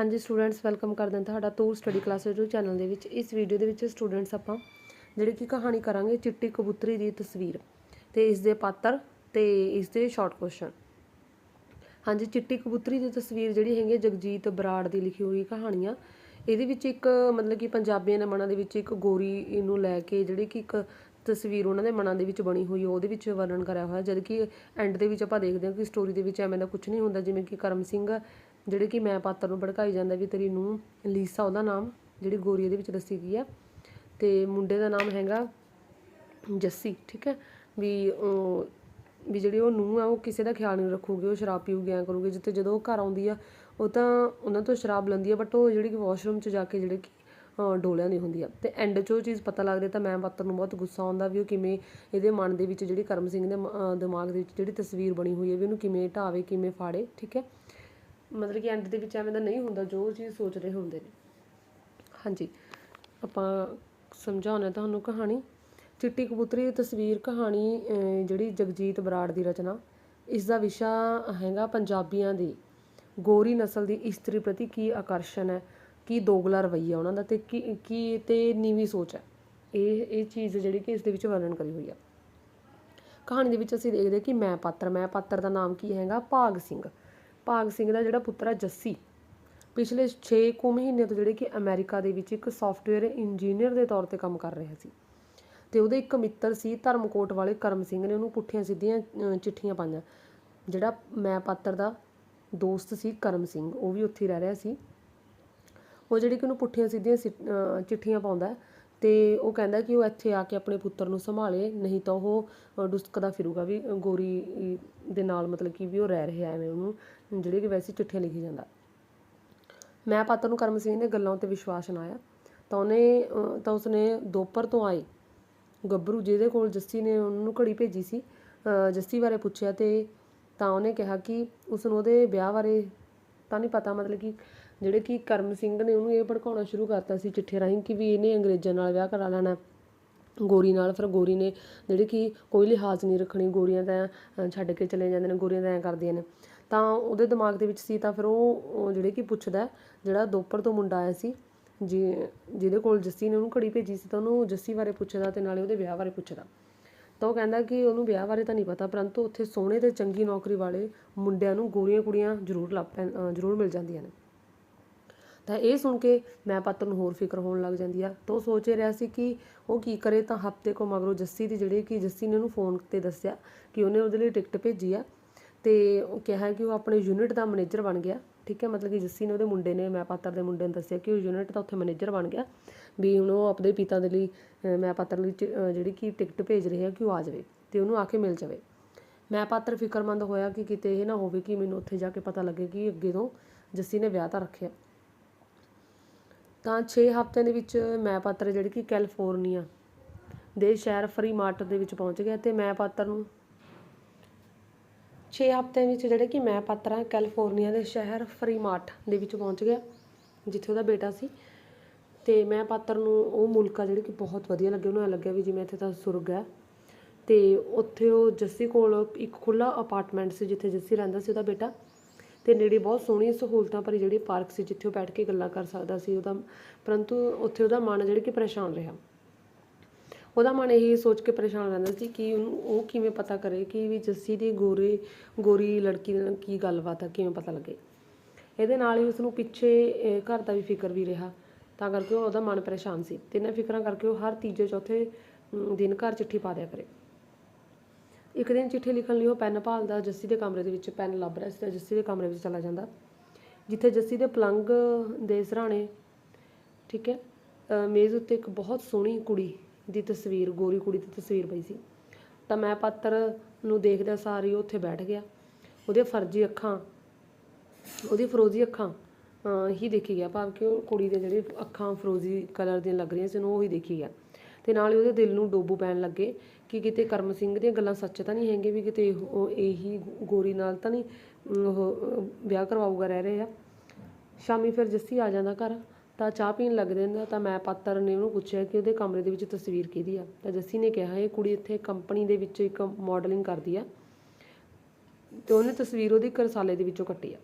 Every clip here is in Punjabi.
ਹਾਂਜੀ ਸਟੂਡੈਂਟਸ ਵੈਲਕਮ ਕਰਦੇ ਹਾਂ ਤੁਹਾਡਾ tour study class YouTube channel ਦੇ ਵਿੱਚ। ਇਸ ਵੀਡੀਓ ਦੇ ਵਿੱਚ ਸਟੂਡੈਂਟਸ ਆਪਾਂ ਜਿਹੜੀ ਕਿ ਕਹਾਣੀ ਕਰਾਂਗੇ ਚਿੱਟੀ ਕਬੂਤਰੀ ਦੀ ਤਸਵੀਰ। ਤੇ ਇਸ ਦੇ ਪਾਤਰ ਤੇ ਇਸ ਦੇ ਸ਼ਾਰਟ ਕੁਐਸਚਨ ਹਾਂਜੀ, ਚਿੱਟੀ ਕਬੂਤਰੀ ਦੀ ਤਸਵੀਰ ਜਿਹੜੀ ਹੈਗੀ ਹੈ ਜਗਜੀਤ ਬਰਾੜ ਦੀ ਲਿਖੀ ਹੋਈ ਕਹਾਣੀ ਆ ਇਹਦੇ ਵਿੱਚ ਇੱਕ ਮਤਲਬ ਕਿ ਪੰਜਾਬੀਆਂ ਦੇ ਮਨਾਂ ਦੇ ਵਿੱਚ ਇੱਕ ਗੋਰੀ ਨੂੰ ਲੈ ਕੇ ਜਿਹੜੀ ਕਿ ਇੱਕ ਤਸਵੀਰ ਉਹਨਾਂ ਦੇ ਮਨਾਂ ਦੇ ਵਿੱਚ ਬਣੀ ਹੋਈ ਉਹਦੇ ਵਿੱਚ ਵਰਣਨ ਕਰਿਆ ਹੋਇਆ। ਜਦ ਕਿ ਐਂਡ ਦੇ ਵਿੱਚ ਆਪਾਂ ਦੇਖਦੇ ਹਾਂ ਕਿ ਸਟੋਰੀ ਦੇ ਵਿੱਚ ਐਵੇਂ ਦਾ ਕੁਝ ਨਹੀਂ ਹੁੰਦਾ, ਜਿਵੇਂ ਕਿ ਕਰਮ ਸਿੰਘ ਜਿਹੜੇ ਕਿ ਮੈਂ ਪਾਤਰ ਨੂੰ ਭੜਕਾਈ ਜਾਂਦਾ ਵੀ ਤੇਰੀ ਨੂੰ ਲੀਸਾ ਉਹਦਾ ਨਾਮ, ਜਿਹੜੀ ਗੋਰੀ ਇਹਦੇ ਵਿੱਚ ਦੱਸੀ ਗਈ ਆ। ਤੇ ਮੁੰਡੇ ਦਾ ਨਾਮ ਹੈਗਾ ਜੱਸੀ, ਠੀਕ ਹੈ? ਵੀ ਉਹ, ਵੀ ਜਿਹੜੀ ਉਹ ਨੂੰਹ ਆ, ਉਹ ਕਿਸੇ ਦਾ ਖਿਆਲ ਨਹੀਂ ਰੱਖੂਗੀ, ਉਹ ਸ਼ਰਾਬ ਪੀਊ ਐਂ ਕਰੂਗੀ। ਜਿੱਥੇ ਜਦੋਂ ਉਹ ਘਰ ਆਉਂਦੀ ਆ, ਉਹ ਤਾਂ ਉਹਨਾਂ ਤੋਂ ਸ਼ਰਾਬ ਲੈਂਦੀ ਆ ਬਟ ਉਹ ਜਿਹੜੀ ਕਿ ਵਾਸ਼ਰੂਮ 'ਚ ਜਾ ਕੇ ਜਿਹੜੇ ਕਿ ਅਹ ਡੋਲਿਆਂ ਦੀ ਹੁੰਦੀ ਆ। ਤੇ ਐਂਡ 'ਚ ਉਹ ਚੀਜ਼ ਪਤਾ ਲੱਗਦੀ ਤਾਂ ਮੈਂ ਪਾਤਰ ਨੂੰ ਬਹੁਤ ਗੁੱਸਾ ਆਉਂਦਾ ਵੀ ਉਹ ਕਿਵੇਂ ਇਹਦੇ ਮਨ ਦੇ ਵਿੱਚ ਜਿਹੜੀ ਕਰਮ ਸਿੰਘ ਦੇ ਦਿਮਾਗ ਦੇ ਵਿੱਚ ਜਿਹੜੀ ਤਸਵੀਰ ਬਣੀ ਹੋਈ ਹੈ ਵੀ ਉਹਨੂੰ ਕਿਵੇਂ ਢਾਵੇ, ਕਿਵੇਂ ਫਾੜੇ, ਠੀਕ ਹੈ? ਮਤਲਬ ਕਿ ਐਂਡ ਦੇ ਵਿੱਚ ਐਵੇਂ ਦਾ ਨਹੀਂ ਹੁੰਦਾ, ਜੋ ਚੀਜ਼ ਸੋਚ ਰਹੇ ਹੁੰਦੇ ਨੇ। ਹਾਂਜੀ। ਆਪਾਂ ਸਮਝਾਉਣਾ ਤੁਹਾਨੂੰ ਕਹਾਣੀ। ਚਿੱਟੀ ਕਬੂਤਰੀ ਦੀ ਤਸਵੀਰ ਕਹਾਣੀ ਜਿਹੜੀ ਜਗਜੀਤ ਬਰਾੜ ਦੀ ਰਚਨਾ, ਇਸ ਦਾ ਵਿਸ਼ਾ ਹੈਗਾ ਪੰਜਾਬੀਆਂ ਦੀ ਗੋਰੀ ਨਸਲ ਦੀ ਇਸਤਰੀ ਪ੍ਰਤੀ ਕੀ ਆਕਰਸ਼ਣ ਹੈ, ਕੀ ਦੋਗਲਾ ਰਵੱਈਆ ਉਹਨਾਂ ਦਾ ਤੇ ਕੀ ਕੀ ਤੇ ਨੀਵੀਂ ਸੋਚ ਹੈ। ਇਹ ਇਹ ਚੀਜ਼ ਜਿਹੜੀ ਕਿ ਇਸ ਦੇ ਵਿੱਚ ਵਰਣਨ ਕਰੀ ਹੋਈ ਆ। ਕਹਾਣੀ ਦੇ ਵਿੱਚ ਅਸੀਂ ਦੇਖਦੇ ਹਾਂ ਕਿ ਮੈਂ ਪਾਤਰ ਮੈਂ ਪਾਤਰ ਦਾ ਨਾਮ ਕੀ ਹੈਗਾ? ਭਾਗ ਸਿੰਘ। ਭਾਗ ਸਿੰਘ ਦਾ ਜਿਹੜਾ ਪੁੱਤਰ ਆ ਜੱਸੀ, ਪਿਛਲੇ 6 ਕੁ ਮਹੀਨੇ ਤੋਂ ਜਿਹੜੇ ਕਿ ਅਮਰੀਕਾ ਦੇ ਵਿੱਚ ਇੱਕ ਸੌਫਟਵੇਅਰ ਇੰਜੀਨੀਅਰ ਦੇ ਤੌਰ ਤੇ ਕੰਮ ਕਰ ਰਿਹਾ ਸੀ ਤੇ ਉਹਦੇ ਇੱਕ ਮਿੱਤਰ ਸੀ ਧਰਮਕੋਟ ਵਾਲੇ ਕਰਮ ਸਿੰਘ ਨੇ ਉਹਨੂੰ ਪੁੱਠੀਆਂ ਸਿੱਧੀਆਂ ਚਿੱਠੀਆਂ ਪਾਈਆਂ। ਜਿਹੜਾ ਮੈਂ ਪਾਤਰ ਦਾ ਦੋਸਤ ਸੀ ਕਰਮ ਸਿੰਘ, ਉਹ ਵੀ ਉੱਥੇ ਰਹਿ ਰਿਹਾ ਸੀ। ਉਹ ਜਿਹੜੀ ਕਿ ਉਹਨੂੰ ਪੁੱਠੀਆਂ ਸਿੱਧੀਆਂ ਸਿ- ਚਿੱਠੀਆਂ ਪਾਉਂਦਾ ਅਤੇ ਉਹ ਕਹਿੰਦਾ ਕਿ ਉਹ ਇੱਥੇ ਆ ਕੇ ਆਪਣੇ ਪੁੱਤਰ ਨੂੰ ਸੰਭਾਲੇ ਨਹੀਂ ਤਾਂ ਉਹ ਅਹ, ਡੁਸਕਦਾ ਫਿਰੂਗਾ ਵੀ ਗੋਰੀ ਦੇ ਨਾਲ ਮਤਲਬ ਕਿ ਵੀ ਉਹ ਰਹਿ ਰਿਹਾ ਐਵੇਂ ਉਹਨੂੰ ਜਿਹੜੇ ਕਿ ਵੈਸੇ ਚਿੱਠੀਆਂ ਲਿਖੀ ਜਾਂਦਾ। ਮੈਂ ਪਾਤਰ ਨੂੰ ਕਰਮ ਸਿੰਘ ਨੇ ਗੱਲਾਂ ਉੱਤੇ ਵਿਸ਼ਵਾਸ ਨਾ ਆਇਆ। ਤਾਂ ਉਹਨੇ ਤਾਂ ਉਸਨੇ ਦੋਪਰ ਤੋਂ ਆਏ। ਗੱਭਰੂ ਜਿਹਦੇ ਕੋਲ ਜੱਸੀ ਨੇ ਉਹਨੂੰ ਘੜੀ ਭੇਜੀ ਸੀ ਜੱਸੀ ਬਾਰੇ ਪੁੱਛਿਆ ਤੇ ਤਾਂ ਉਹਨੇ ਕਿਹਾ ਕਿ ਉਸ ਨੂੰ ਉਹਦੇ ਵਿਆਹ ਬਾਰੇ ਤਾਂ ਨਹੀਂ ਪਤਾ ਮਤਲਬ ਕਿ ਜਿਹੜੇ ਕਿ ਕਰਮ ਸਿੰਘ ਨੇ ਉਹਨੂੰ ਇਹ ਭੜਕਾਉਣਾ ਸ਼ੁਰੂ ਕਰਤਾ ਸੀ ਚਿੱਠੇ ਰਾਹੀਂ ਕਿ ਵੀ ਇਹਨੇ ਅੰਗਰੇਜ਼ਾਂ ਨਾਲ ਵਿਆਹ ਕਰਾ ਲੈਣਾ। ਗੋਰੀ ਨਾਲ, ਫਿਰ ਗੋਰੀ ਨੇ ਜਿਹੜੇ ਕਿ ਕੋਈ ਲਿਹਾਜ਼ ਨਹੀਂ ਰੱਖਣੀ, ਗੋਰੀਆਂ ਤਾਂ ਛੱਡ ਕੇ ਚਲੇ ਜਾਂਦੇ ਨੇ, ਗੋਰੀਆਂ ਤਾਂ ਐਂ ਕਰਦੀਆਂ ਨੇ। ਤਾਂ ਉਹਦੇ ਦਿਮਾਗ ਦੇ ਵਿੱਚ ਸੀ, ਤਾਂ ਫਿਰ ਉਹ ਜਿਹੜੇ ਕਿ ਪੁੱਛਦਾ, ਜਿਹੜਾ ਦੋਪਰ ਤੋਂ ਮੁੰਡਾ ਆਇਆ ਸੀ, ਜੀ, ਜਿਹਦੇ ਕੋਲ ਜੱਸੀ ਨੇ ਉਹਨੂੰ ਘੜੀ ਭੇਜੀ ਸੀ, ਤਾਂ ਉਹਨੂੰ ਜੱਸੀ ਬਾਰੇ ਪੁੱਛਦਾ ਤੇ ਨਾਲੇ ਉਹਦੇ ਵਿਆਹ ਬਾਰੇ ਪੁੱਛਦਾ। ਤਾਂ ਉਹ ਕਹਿੰਦਾ ਕਿ ਉਹਨੂੰ ਵਿਆਹ ਬਾਰੇ ਤਾਂ ਨਹੀਂ ਪਤਾ, ਪਰੰਤੂ ਉੱਥੇ ਸੋਹਣੇ ਤੇ ਚੰਗੀ ਨੌਕਰੀ ਵਾਲੇ ਮੁੰਡਿਆਂ ਨੂੰ ਗੋਰੀਆਂ ਕੁੜੀਆਂ ਜ਼ਰੂਰ ਲੱਭ ਪੈਂ- ਜ਼ਰੂਰ ਮਿਲ ਜਾਂਦੀਆਂ ਨੇ। ਤਾਂ ਇਹ ਸੁਣ ਕੇ ਮੈਂ ਪਾਤਰ ਨੂੰ ਹੋਰ ਫਿਕਰ ਹੋਣ ਲੱਗ ਜਾਂਦੀ ਆ। ਤਾਂ ਉਹ ਸੋਚ ਰਿਹਾ ਸੀ ਕਿ ਉਹ ਕੀ ਕਰੇ ਤਾਂ ਹਫ਼ਤੇ ਕੋ ਮਗਰੋਂ ਜੱਸੀ ਦੀ ਜਿਹੜੀ ਕਿ ਜੱਸੀ ਨੇ ਉਹਨੂੰ ਫੋਨ ਤੇ ਦੱਸਿਆ ਕਿ ਉਹਨੇ ਉਹਦੇ ਲਈ ਟਿਕਟ ਭੇਜੀ ਆ ਤੇ ਉਹ ਕਿਹਾ ਕਿ ਉਹ ਆਪਣੇ ਯੂਨਿਟ ਦਾ ਮੈਨੇਜਰ ਬਣ ਗਿਆ। ਠੀਕ ਹੈ, ਮਤਲਬ ਕਿ ਜੱਸੀ ਨੇ ਉਹਦੇ ਮੁੰਡੇ ਨੇ, ਮੈਂ ਪਾਤਰ ਦੇ ਮੁੰਡੇ ਨੂੰ ਦੱਸਿਆ ਕਿ ਉਹ ਯੂਨਿਟ ਦਾ ਉੱਥੇ ਮੈਨੇਜਰ ਬਣ ਗਿਆ ਵੀ ਹੁਣ ਉਹ ਆਪਣੇ ਪਿਤਾ ਦੇ ਲਈ ਮੈਂ ਪਾਤਰ ਲਈ ਚ- ਜਿਹੜੀ ਕਿ ਟਿਕਟ ਭੇਜ ਰਿਹਾ ਕਿ ਉਹ ਆ ਜਾਵੇ ਤੇ ਉਹਨੂੰ ਆ ਕੇ ਮਿਲ ਜਾਵੇ। ਮੈਂ ਪਾਤਰ ਫਿਕਰਮੰਦ ਹੋਇਆ ਕਿ ਕਿਤੇ ਇਹ ਨਾ ਹੋਵੇ ਕਿ ਮੈਨੂੰ ਉੱਥੇ ਜਾ ਕੇ ਪਤਾ ਲੱਗੇ ਕਿ ਅੱਗੇ ਤੋਂ ਜੱਸੀ ਨੇ ਵਿਆਹ ਤਾਂ ਰੱਖਿਆ। ਤਾਂ ਛੇ ਹਫ਼ਤਿਆਂ ਦੇ ਵਿੱਚ ਮੈਂ ਪਾਤਰ ਜਿਹੜੀ ਕਿ ਕੈਲੀਫੋਰਨੀਆ ਦੇ ਸ਼ਹਿਰ ਫਰੀਮਾਰਟ ਦੇ ਵਿੱਚ ਪਹੁੰਚ ਗਿਆ ਤੇ ਮੈਂ ਪਾਤਰ ਨੂੰ 6 ਹਫ਼ਤਿਆਂ ਵਿੱਚ ਜਿਹੜੇ ਕਿ ਮੈਂ ਪਾਤਰ ਹਾਂ, ਕੈਲੀਫੋਰਨੀਆ ਦੇ ਸ਼ਹਿਰ ਫਰੀਮਾਰਟ ਦੇ ਵਿੱਚ ਪਹੁੰਚ ਗਿਆ, ਜਿੱਥੇ ਉਹਦਾ ਬੇਟਾ ਸੀ। ਤੇ ਮੈਂ ਪਾਤਰ ਨੂੰ ਉਹ ਮੁਲਕ ਆ ਜਿਹੜੀ ਕਿ ਬਹੁਤ ਵਧੀਆ ਲੱਗਿਆ ਉਹਨੂੰ ਐਂ ਲੱਗਿਆ ਵੀ ਜਿਵੇਂ ਇੱਥੇ ਤਾਂ ਸੁਰਗ ਹੈ। ਤੇ ਉੱਥੇ ਉਹ ਜੱਸੀ ਕੋਲ ਇੱਕ ਖੁੱਲਾ ਅਪਾਰਟਮੈਂਟ ਸੀ, ਜਿੱਥੇ ਜੱਸੀ ਰਹਿੰਦਾ ਸੀ ਉਹਦਾ ਬੇਟਾ। ਤੇ ਨੇੜੇ ਬਹੁਤ ਸੋਹਣੀ ਸਹੂਲਤਾਂ ਭਰੀ ਜਿਹੜੀ ਪਾਰਕ ਸੀ, ਜਿੱਥੇ ਉਹ ਬੈਠ ਕੇ ਗੱਲਾਂ ਕਰ ਸਕਦਾ ਸੀ, ਉਹਦਾ ਪਰੰਤੂ ਉੱਥੇ ਉਹਦਾ ਮਨ ਜਿਹੜਾ ਕਿ ਪਰੇਸ਼ਾਨ ਰਿਹਾ। ਉਹਦਾ ਮਨ ਇਹ ਸੋਚ ਕੇ ਪਰੇਸ਼ਾਨ ਰਹਿੰਦਾ ਸੀ ਕਿ ਉਹਨੂੰ ਉਹ ਕਿਵੇਂ ਪਤਾ ਕਰੇ ਕਿ ਵੀ ਜੱਸੀ ਦੀ ਗੋਰੇ, ਗੋਰੀ ਲੜਕੀ ਨਾਲ ਕੀ ਗੱਲਬਾਤ ਆ, ਕਿਵੇਂ ਪਤਾ ਲੱਗੇ। ਇਹਦੇ ਨਾਲ ਹੀ ਉਸ ਨੂੰ ਪਿੱਛੇ ਘਰ ਦਾ ਵੀ ਫਿਕਰ ਵੀ ਰਿਹਾ, ਤਾਂ ਕਰਕੇ ਉਹ- ਉਹਦਾ ਮਨ ਪਰੇਸ਼ਾਨ ਸੀ। ਤੇ ਇਹਨਾਂ ਫਿਕਰਾਂ ਕਰਕੇ ਉਹ ਹਰ ਤੀਜੇ, ਚੌਥੇ ਦਿਨ ਘਰ ਚਿੱਠੀ ਪਾ ਦਿਆ ਕਰੇ। ਇੱਕ ਦਿਨ ਚਿੱਠੀ ਲਿਖਣ ਲਈ ਉਹ ਪੈਨ ਭਾਲਦਾ, ਜੱਸੀ ਦੇ ਕਮਰੇ ਦੇ ਵਿੱਚ ਪੈਨ ਲੱਭ ਰਿਹਾ ਸੀ ਤਾਂ ਜੱਸੀ ਦੇ ਕਮਰੇ ਵਿੱਚ ਚਲਾ ਜਾਂਦਾ। ਜਿੱਥੇ ਜੱਸੀ ਦੇ ਪਲੰਗ ਦੇ ਸਰਾਣੇ, ਠੀਕ ਹੈ ਮੇਜ਼ ਉੱਤੇ ਇੱਕ ਬਹੁਤ ਸੋਹਣੀ ਕੁੜੀ ਦੀ ਤਸਵੀਰ, ਗੋਰੀ ਕੁੜੀ ਦੀ ਤਸਵੀਰ ਪਈ ਸੀ। ਤਾਂ ਮੈਂ ਪਾਤਰ ਨੂੰ ਦੇਖਦਾ ਸਾਰੀ ਉੱਥੇ ਬੈਠ ਗਿਆ। ਉਹਦੇ ਫਰਜੀ ਅੱਖਾਂ ਉਹਦੀ ਫਰੋਜ਼ੀ ਅੱਖਾਂ ਹੀ ਦੇਖੀ ਗਿਆ। ਭਾਵ ਕਿ ਉਹ ਕੁੜੀ ਦੇ ਜਿਹੜੇ ਅੱਖਾਂ ਫਰੋਜ਼ੀ ਕਲਰ ਦੀਆਂ ਲੱਗ ਰਹੀਆਂ ਸੀ, ਉਹਨੂੰ ਉਹ ਹੀ ਦੇਖੀ ਗਿਆ। ਤੇ ਨਾਲ ਹੀ ਉਹਦੇ ਦਿਲ ਨੂੰ ਡੋਬੂ ਪੈਣ ਲੱਗੇ ਕਿ ਕਿਤੇ ਕਰਮ ਸਿੰਘ ਦੀਆਂ ਗੱਲਾਂ ਸੱਚ ਤਾਂ ਨਹੀਂ ਹੈਗੇ ਵੀ ਕਿਤੇ ਉਹ ਇਹੀ ਗੋਰੀ ਨਾਲ ਤਾਂ ਨਹੀਂ ਉਹ ਵਿਆਹ ਕਰਵਾਊਗਾ ਰਹਿ ਰਹੇ ਆ। ਸ਼ਾਮੀ ਫਿਰ ਜੱਸੀ ਆ ਜਾਂਦਾ ਘਰ, ਤਾਂ ਚਾਹ ਪੀਣ ਲੱਗ ਜਾਂਦਾ, ਤਾਂ ਮੈਂ ਪਾਤਰ ਨੇ ਉਹਨੂੰ ਪੁੱਛਿਆ ਕਿ ਉਹਦੇ ਕਮਰੇ ਦੇ ਵਿੱਚ ਤਸਵੀਰ ਕਿਹਦੀ ਆ? ਤਾਂ ਜੱਸੀ ਨੇ ਕਿਹਾ, ਇਹ ਕੁੜੀ ਇੱਥੇ ਕੰਪਨੀ ਦੇ ਵਿੱਚ ਇੱਕ ਮਾਡਲਿੰਗ ਕਰਦੀ ਆ ਤੇ ਉਹਨੇ ਤਸਵੀਰ ਉਹਦੀ ਇੱਕ ਦੇ ਵਿੱਚੋਂ ਕੱਟੀ ਆ।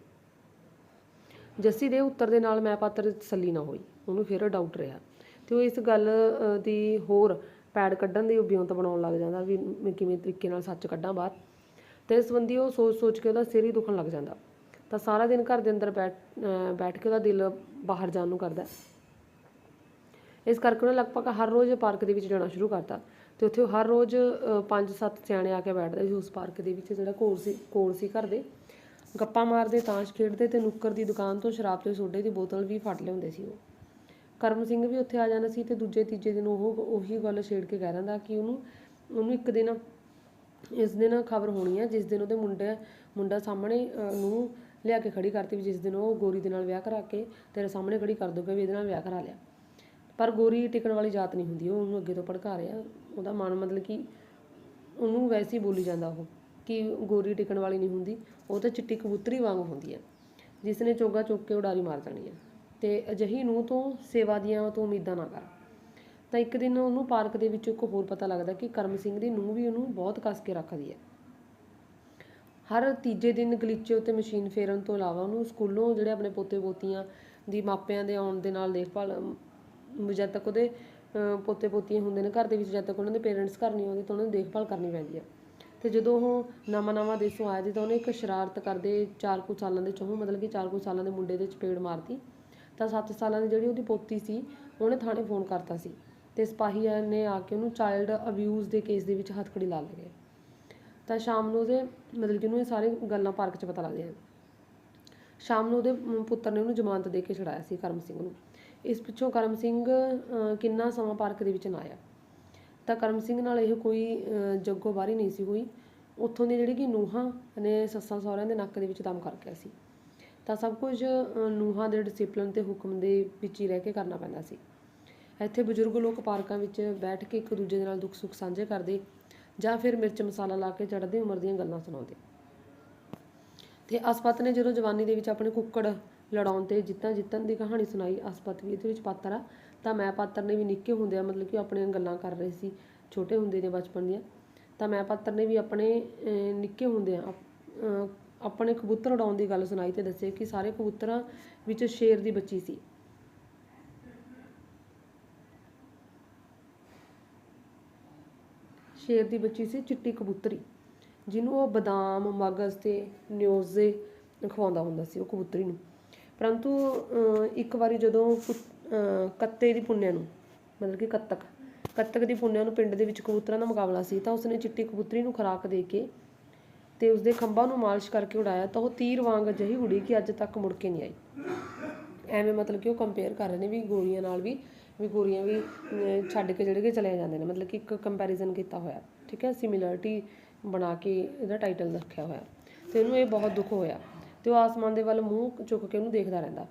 ਜੱਸੀ ਦੇ ਉੱਤਰ ਦੇ ਨਾਲ ਮੈਂ ਪਾਤਰ ਤਸੱਲੀ ਨਾ ਹੋਈ, ਉਹਨੂੰ ਫਿਰ ਡਾਊਟ ਰਿਹਾ। ਤੇ ਉਹ ਇਸ ਗੱਲ ਦੀ ਹੋਰ ਪੈੜ ਕੱਢਣ ਦੀ ਬਿਉਂਤ ਬਣਾਉਣ ਲੱਗ ਜਾਂਦਾ ਵੀ ਮੈਂ ਕਿਵੇਂ ਤਰੀਕੇ ਨਾਲ ਸੱਚ ਕੱਢਾਂ ਬਾਹਰ। ਤੇ ਇਸ ਸੰਬੰਧੀ ਉਹ ਸੋਚ ਸੋਚ ਕੇ ਉਹਦਾ ਸਿਰ ਹੀ ਦੁਖਣ ਲੱਗ ਜਾਂਦਾ। ਤਾਂ ਸਾਰਾ ਦਿਨ ਘਰ ਦੇ ਅੰਦਰ ਬੈਠ ਅ, ਬੈਠ ਕੇ ਉਹਦਾ ਦਿਲ ਬਾਹਰ ਜਾਣ ਨੂੰ ਕਰਦਾ। ਇਸ ਕਰਕੇ ਉਹਨੇ ਲਗਭਗ ਹਰ ਰੋਜ਼ ਪਾਰਕ ਦੇ ਵਿੱਚ ਜਾਣਾ ਸ਼ੁਰੂ ਕਰਤਾ। ਤੇ ਉੱਥੇ ਉਹ ਹਰ ਰੋਜ਼ 5-7 ਸਿਆਣੇ ਆ ਕੇ ਬੈਠਦੇ ਸੀ ਉਸ ਪਾਰਕ ਦੇ ਵਿੱਚ ਜਿਹੜਾ ਕੋਲ ਸੀ ਕੋਲ ਸੀ ਘਰ ਦੇ। ਗੱਪਾਂ ਮਾਰਦੇ ਤਾਸ਼ ਖੇਡਦੇ ਤੇ ਨੁੱਕਰ ਦੀ ਦੁਕਾਨ ਤੋਂ ਸ਼ਰਾਬ ਤੇ ਸੋਡੇ ਦੀ ਬੋਤਲ ਵੀ ਫੜ ਲਿਆਉਂਦੇ ਸੀ ਉਹ। ਕਰਮ ਸਿੰਘ ਵੀ ਉੱਥੇ ਆ ਜਾਂਦਾ ਸੀ ਤੇ ਦੂਜੇ ਤੀਜੇ ਦਿਨ ਉਹ ਉਹੀ ਗੱਲ ਛੇੜ ਕੇ ਕਹਿ ਰਹਿੰਦਾ ਕਿ ਉਹਨੂੰ ਉਹਨੂੰ ਇੱਕ ਦਿਨ ਇਸ ਦਿਨ ਖਬਰ ਹੋਣੀ ਹੈ ਜਿਸ ਦਿਨ ਉਹਦੇ ਮੁੰਡੇ, ਮੁੰਡਾ ਸਾਹਮਣੇ ਨੂੰ ਲਿਆ ਕੇ ਖੜੀ ਕਰਤੀ ਵੀ ਜਿਸ ਦਿਨ ਉਹ ਗੋਰੀ ਦੇ ਨਾਲ ਵਿਆਹ ਕਰਾ ਕੇ ਤੇਰੇ ਸਾਹਮਣੇ ਖੜੀ ਕਰ ਦੋਗੇ ਵੀ ਇਹਦੇ ਨਾਲ ਵਿਆਹ ਕਰਾ ਲਿਆ। ਪਰ ਗੋਰੀ ਟਿਕਣ ਵਾਲੀ ਜਾਤ ਨਹੀਂ ਹੁੰਦੀ, ਉਹ ਉਹਨੂੰ ਅੱਗੇ ਤੋਂ ਭੜਕਾ ਰਿਹਾ, ਉਹਦਾ ਮਨ ਮਤਲਬ ਕਿ ਉਹਨੂੰ ਵੈਸੇ ਹੀ ਬੋਲੀ ਜਾਂਦਾ ਉਹ ਕਿ ਗੋਰੀ ਟਿਕਣ ਵਾਲੀ ਨਹੀਂ ਹੁੰਦੀ, ਉਹ ਤਾਂ ਚਿੱਟੀ ਕਬੂਤਰੀ ਵਾਂਗ ਹੁੰਦੀ ਹੈ ਜਿਸ ਨੇ ਚੋਗਾ ਚੁੱਕ ਕੇ ਉਡਾਰੀ ਮਾਰ ਜਾਣੀ ਹੈ ਤੇ ਅਜਿਹੀ ਨੂੰ ਤੋਂ ਸੇਵਾ ਦੀਆਂ ਤੋਂ ਉਮੀਦਾਂ ਨਾ ਕਰ। ਤਾਂ ਇੱਕ ਦਿਨ ਉਹਨੂੰ ਪਾਰਕ ਦੇ ਵਿੱਚ ਇੱਕ ਹੋਰ ਪਤਾ ਲੱਗਦਾ ਕਿ ਕਰਮ ਸਿੰਘ ਦੀ ਨੂੰਹ ਵੀ ਉਹਨੂੰ ਬਹੁਤ ਕੱਸ ਕੇ ਰੱਖਦੀ ਹੈ। ਹਰ ਤੀਜੇ ਦਿਨ ਗਲੀਚੇ ਉੱਤੇ ਮਸ਼ੀਨ ਫੇਰਨ ਤੋਂ ਇਲਾਵਾ ਉਹਨੂੰ ਸਕੂਲੋਂ ਜਿਹੜੇ ਆਪਣੇ ਪੋਤੇ ਪੋਤੀਆਂ ਦੀ ਮਾਪਿਆਂ ਦੇ ਆਉਣ ਦੇ ਨਾਲ ਦੇਖਭਾਲ ਜਦ ਤੱਕ ਉਹਦੇ ਪੋਤੇ ਪੋਤੀਆਂ ਹੁੰਦੇ ਨੇ ਘਰ ਦੇ ਵਿੱਚ, ਜਦ ਤੱਕ ਉਹਨਾਂ ਦੇ ਪੇਰੈਂਟਸ ਘਰ ਨਹੀਂ ਆਉਂਦੇ ਤਾਂ ਉਹਨਾਂ ਦੀ ਦੇਖਭਾਲ ਕਰਨੀ ਪੈਂਦੀ ਹੈ। ਤੇ ਜਦੋਂ ਉਹ ਨਵਾਂ ਨਵਾਂ ਦੇਸੋਂ ਆਇਆ ਸੀ ਤਾਂ ਉਹਨੇ ਇੱਕ ਸ਼ਰਾਰਤ ਕਰਦੇ ਚਾਰ ਕੁ ਸਾਲਾਂ ਦੇ ਚੋਂ ਮਤਲਬ ਕਿ ਚਾਰ ਕੁ ਸਾਲਾਂ ਦੇ ਮੁੰਡੇ ਦੇ ਚਪੇੜ ਮਾਰਤੀ ਤਾਂ 7 ਸਾਲਾਂ ਦੀ ਜਿਹੜੀ ਉਹਦੀ ਪੋਤੀ ਸੀ, ਉਹਨੇ ਥਾਣੇ ਫੋਨ ਕਰਤਾ ਸੀ ਤੇ ਸਿਪਾਹੀ ਨੇ ਆ ਕੇ ਉਹਨੂੰ ਚਾਈਲਡ ਅਬਿਊਜ਼ ਦੇ ਕੇਸ ਦੇ ਵਿੱਚ ਹੱਥਕੜੀ ਲਾ ਲਏ। ਤਾਂ ਸ਼ਾਮ ਨੂੰ ਉਹਦੇ ਮਤਲਬ ਕਿ ਉਹਨੂੰ ਇਹ ਸਾਰੇ ਗੱਲਾਂ ਪਾਰਕ 'ਚ ਪਤਾ ਲੱਗਦੀਆਂ ਸ਼ਾਮ ਨੂੰ ਉਹਦੇ ਪੁੱਤਰ ਨੇ ਉਹਨੂੰ ਜ਼ਮਾਨਤ ਦੇ ਕੇ ਛੁਡਾਇਆ ਸੀ ਕਰਮ ਸਿੰਘ ਨੂੰ। ਇਸ ਪਿੱਛੋਂ ਕਰਮ ਸਿੰਘ ਕਿੰਨਾ ਸਮਾਂ ਪਾਰਕ ਦੇ ਵਿੱਚ ਨਾ ਆਇਆ। ਤਾਂ ਕਰਮ ਸਿੰਘ ਨਾਲ ਇਹ ਕੋਈ ਜੱਗੋ ਬਾਹਰੀ ਨਹੀਂ ਸੀ ਹੋਈ। ਉੱਥੋਂ ਦੀ ਜਿਹੜੀ ਕਿ ਨੂਹਾਂ ਨੇ ਸੱਸਾਂ ਸਹੁਰਿਆਂ ਦੇ ਨੱਕ ਦੇ ਵਿੱਚ ਦਮ ਕਰ ਗਿਆ ਸੀ। ਤਾਂ ਸਭ ਕੁਝ ਅ, ਨੂਹਾਂ ਦੇ ਡਿਸਪਲਿਨ ਤੇ ਹੁਕਮ ਦੇ ਵਿੱਚ ਹੀ ਰਹਿ ਕੇ ਕਰਨਾ ਪੈਂਦਾ ਸੀ। ਇੱਥੇ ਬਜ਼ੁਰਗ ਲੋਕ ਪਾਰਕਾਂ ਵਿੱਚ ਬੈਠ ਕੇ ਇੱਕ ਦੂਜੇ ਦੇ ਨਾਲ ਦੁੱਖ ਸੁੱਖ ਸਾਂਝੇ ਕਰਦੇ ਜਾਂ ਫਿਰ ਮਿਰਚ ਮਸਾਲਾ ਲਾ ਕੇ ਚੜ੍ਹਦੀ ਉਮਰ ਦੀਆਂ ਗੱਲਾਂ ਸੁਣਾਉਂਦੇ। ਤੇ ਅਸਪਤ ਨੇ ਜਦੋਂ ਜਵਾਨੀ ਦੇ ਵਿੱਚ ਆਪਣੇ ਕੁੱਕੜ ਲੜਾਉਣ ਤੇ ਜਿੱਤਾਂ ਜਿੱਤਣ ਦੀ ਕਹਾਣੀ ਸੁਣਾਈ ਅਸਪਤ ਵੀ ਇਹਦੇ ਵਿੱਚ ਪਾਤਰ ਆ। ਤਾਂ ਮੈਂ ਪਾਤਰ ਨੇ ਵੀ ਨਿੱਕੇ ਹੁੰਦਿਆਂ ਮਤਲਬ ਕਿ ਆਪਣੀਆਂ ਗੱਲਾਂ ਕਰ ਰਹੇ ਸੀ ਛੋਟੇ ਹੁੰਦੇ ਨੇ ਬਚਪਨ ਦੀਆਂ। ਤਾਂ ਮੈਂ ਪਾਤਰ ਨੇ ਵੀ ਆਪਣੇ ਨਿੱਕੇ ਹੁੰਦਿਆਂ ਆਪਣੇ ਕਬੂਤਰ ਉਡਾਉਣ ਦੀ ਗੱਲ ਸੁਣਾਈ ਤੇ ਦੱਸੇ ਕਿ ਸਾਰੇ ਕਬੂਤਰਾਂ ਵਿੱਚ ਸ਼ੇਰ ਦੀ ਬੱਚੀ ਸੀ। ਸ਼ੇਰ ਦੀ ਬੱਚੀ ਸੀ ਚਿੱਟੀ ਕਬੂਤਰੀ ਜਿਹਨੂੰ ਉਹ ਬਦਾਮ ਮਗਜ਼ ਤੇ ਨਿਊਜ਼ੇ ਖਵਾਉਂਦਾ ਹੁੰਦਾ ਸੀ ਉਹ ਕਬੂਤਰੀ ਨੂੰ। ਪਰੰਤੂ ਅਹ, ਇੱਕ ਵਾਰੀ ਜਦੋਂ ਅਹ, ਕੱਤੇ ਦੀ ਪੁੰਨਿਆ ਨੂੰ ਮਤਲਬ ਕਿ ਕੱਤਕ ਕੱਤਕ ਦੀ ਪੁੰਨਿਆ ਨੂੰ ਪਿੰਡ ਦੇ ਵਿੱਚ ਕਬੂਤਰਾਂ ਦਾ ਮੁਕਾਬਲਾ ਸੀ ਤਾਂ ਉਸਨੇ ਚਿੱਟੀ ਕਬੂਤਰੀ ਨੂੰ ਖੁਰਾਕ ਦੇ ਕੇ ਤੇ ਉਸਦੇ ਖੰਭਾਂ ਨੂੰ ਮਾਲਿਸ਼ ਕਰਕੇ ਉਡਾਇਆ ਤਾਂ ਉਹ ਤੀਰ ਵਾਂਗ ਅਜਿਹੀ ਉੜੀ ਕਿ ਅੱਜ ਤੱਕ ਮੁੜ ਕੇ ਨਹੀਂ ਆਈ। ਐਵੇਂ ਮਤਲਬ ਕਿ ਉਹ ਕੰਪੇਅਰ ਕਰ ਰਹੇ ਨੇ ਵੀ ਗੋਰੀਆਂ ਨਾਲ ਵੀ ਵੀ ਗੋਰੀਆਂ ਵੀ ਛੱਡ ਕੇ ਜਿਹੜੇ ਕਿ ਚਲੇ ਜਾਂਦੇ ਨੇ। ਮਤਲਬ ਕਿ ਇੱਕ ਕੰਪੈਰੀਜ਼ਨ ਕੀਤਾ ਹੋਇਆ। ਠੀਕ ਹੈ? ਸਿਮਿਲਰਿਟੀ ਬਣਾ ਕੇ ਇਹਦਾ ਟਾਈਟਲ ਰੱਖਿਆ ਹੋਇਆ। ਤੇ ਉਹਨੂੰ ਇਹ ਬਹੁਤ ਦੁੱਖ ਹੋਇਆ। ਤੇ ਉਹ ਆਸਮਾਨ ਦੇ ਵੱਲ ਮੂੰਹ ਚੁੱਕ ਕੇ ਉਹਨੂੰ ਦੇਖਦਾ ਰਹਿੰਦਾ।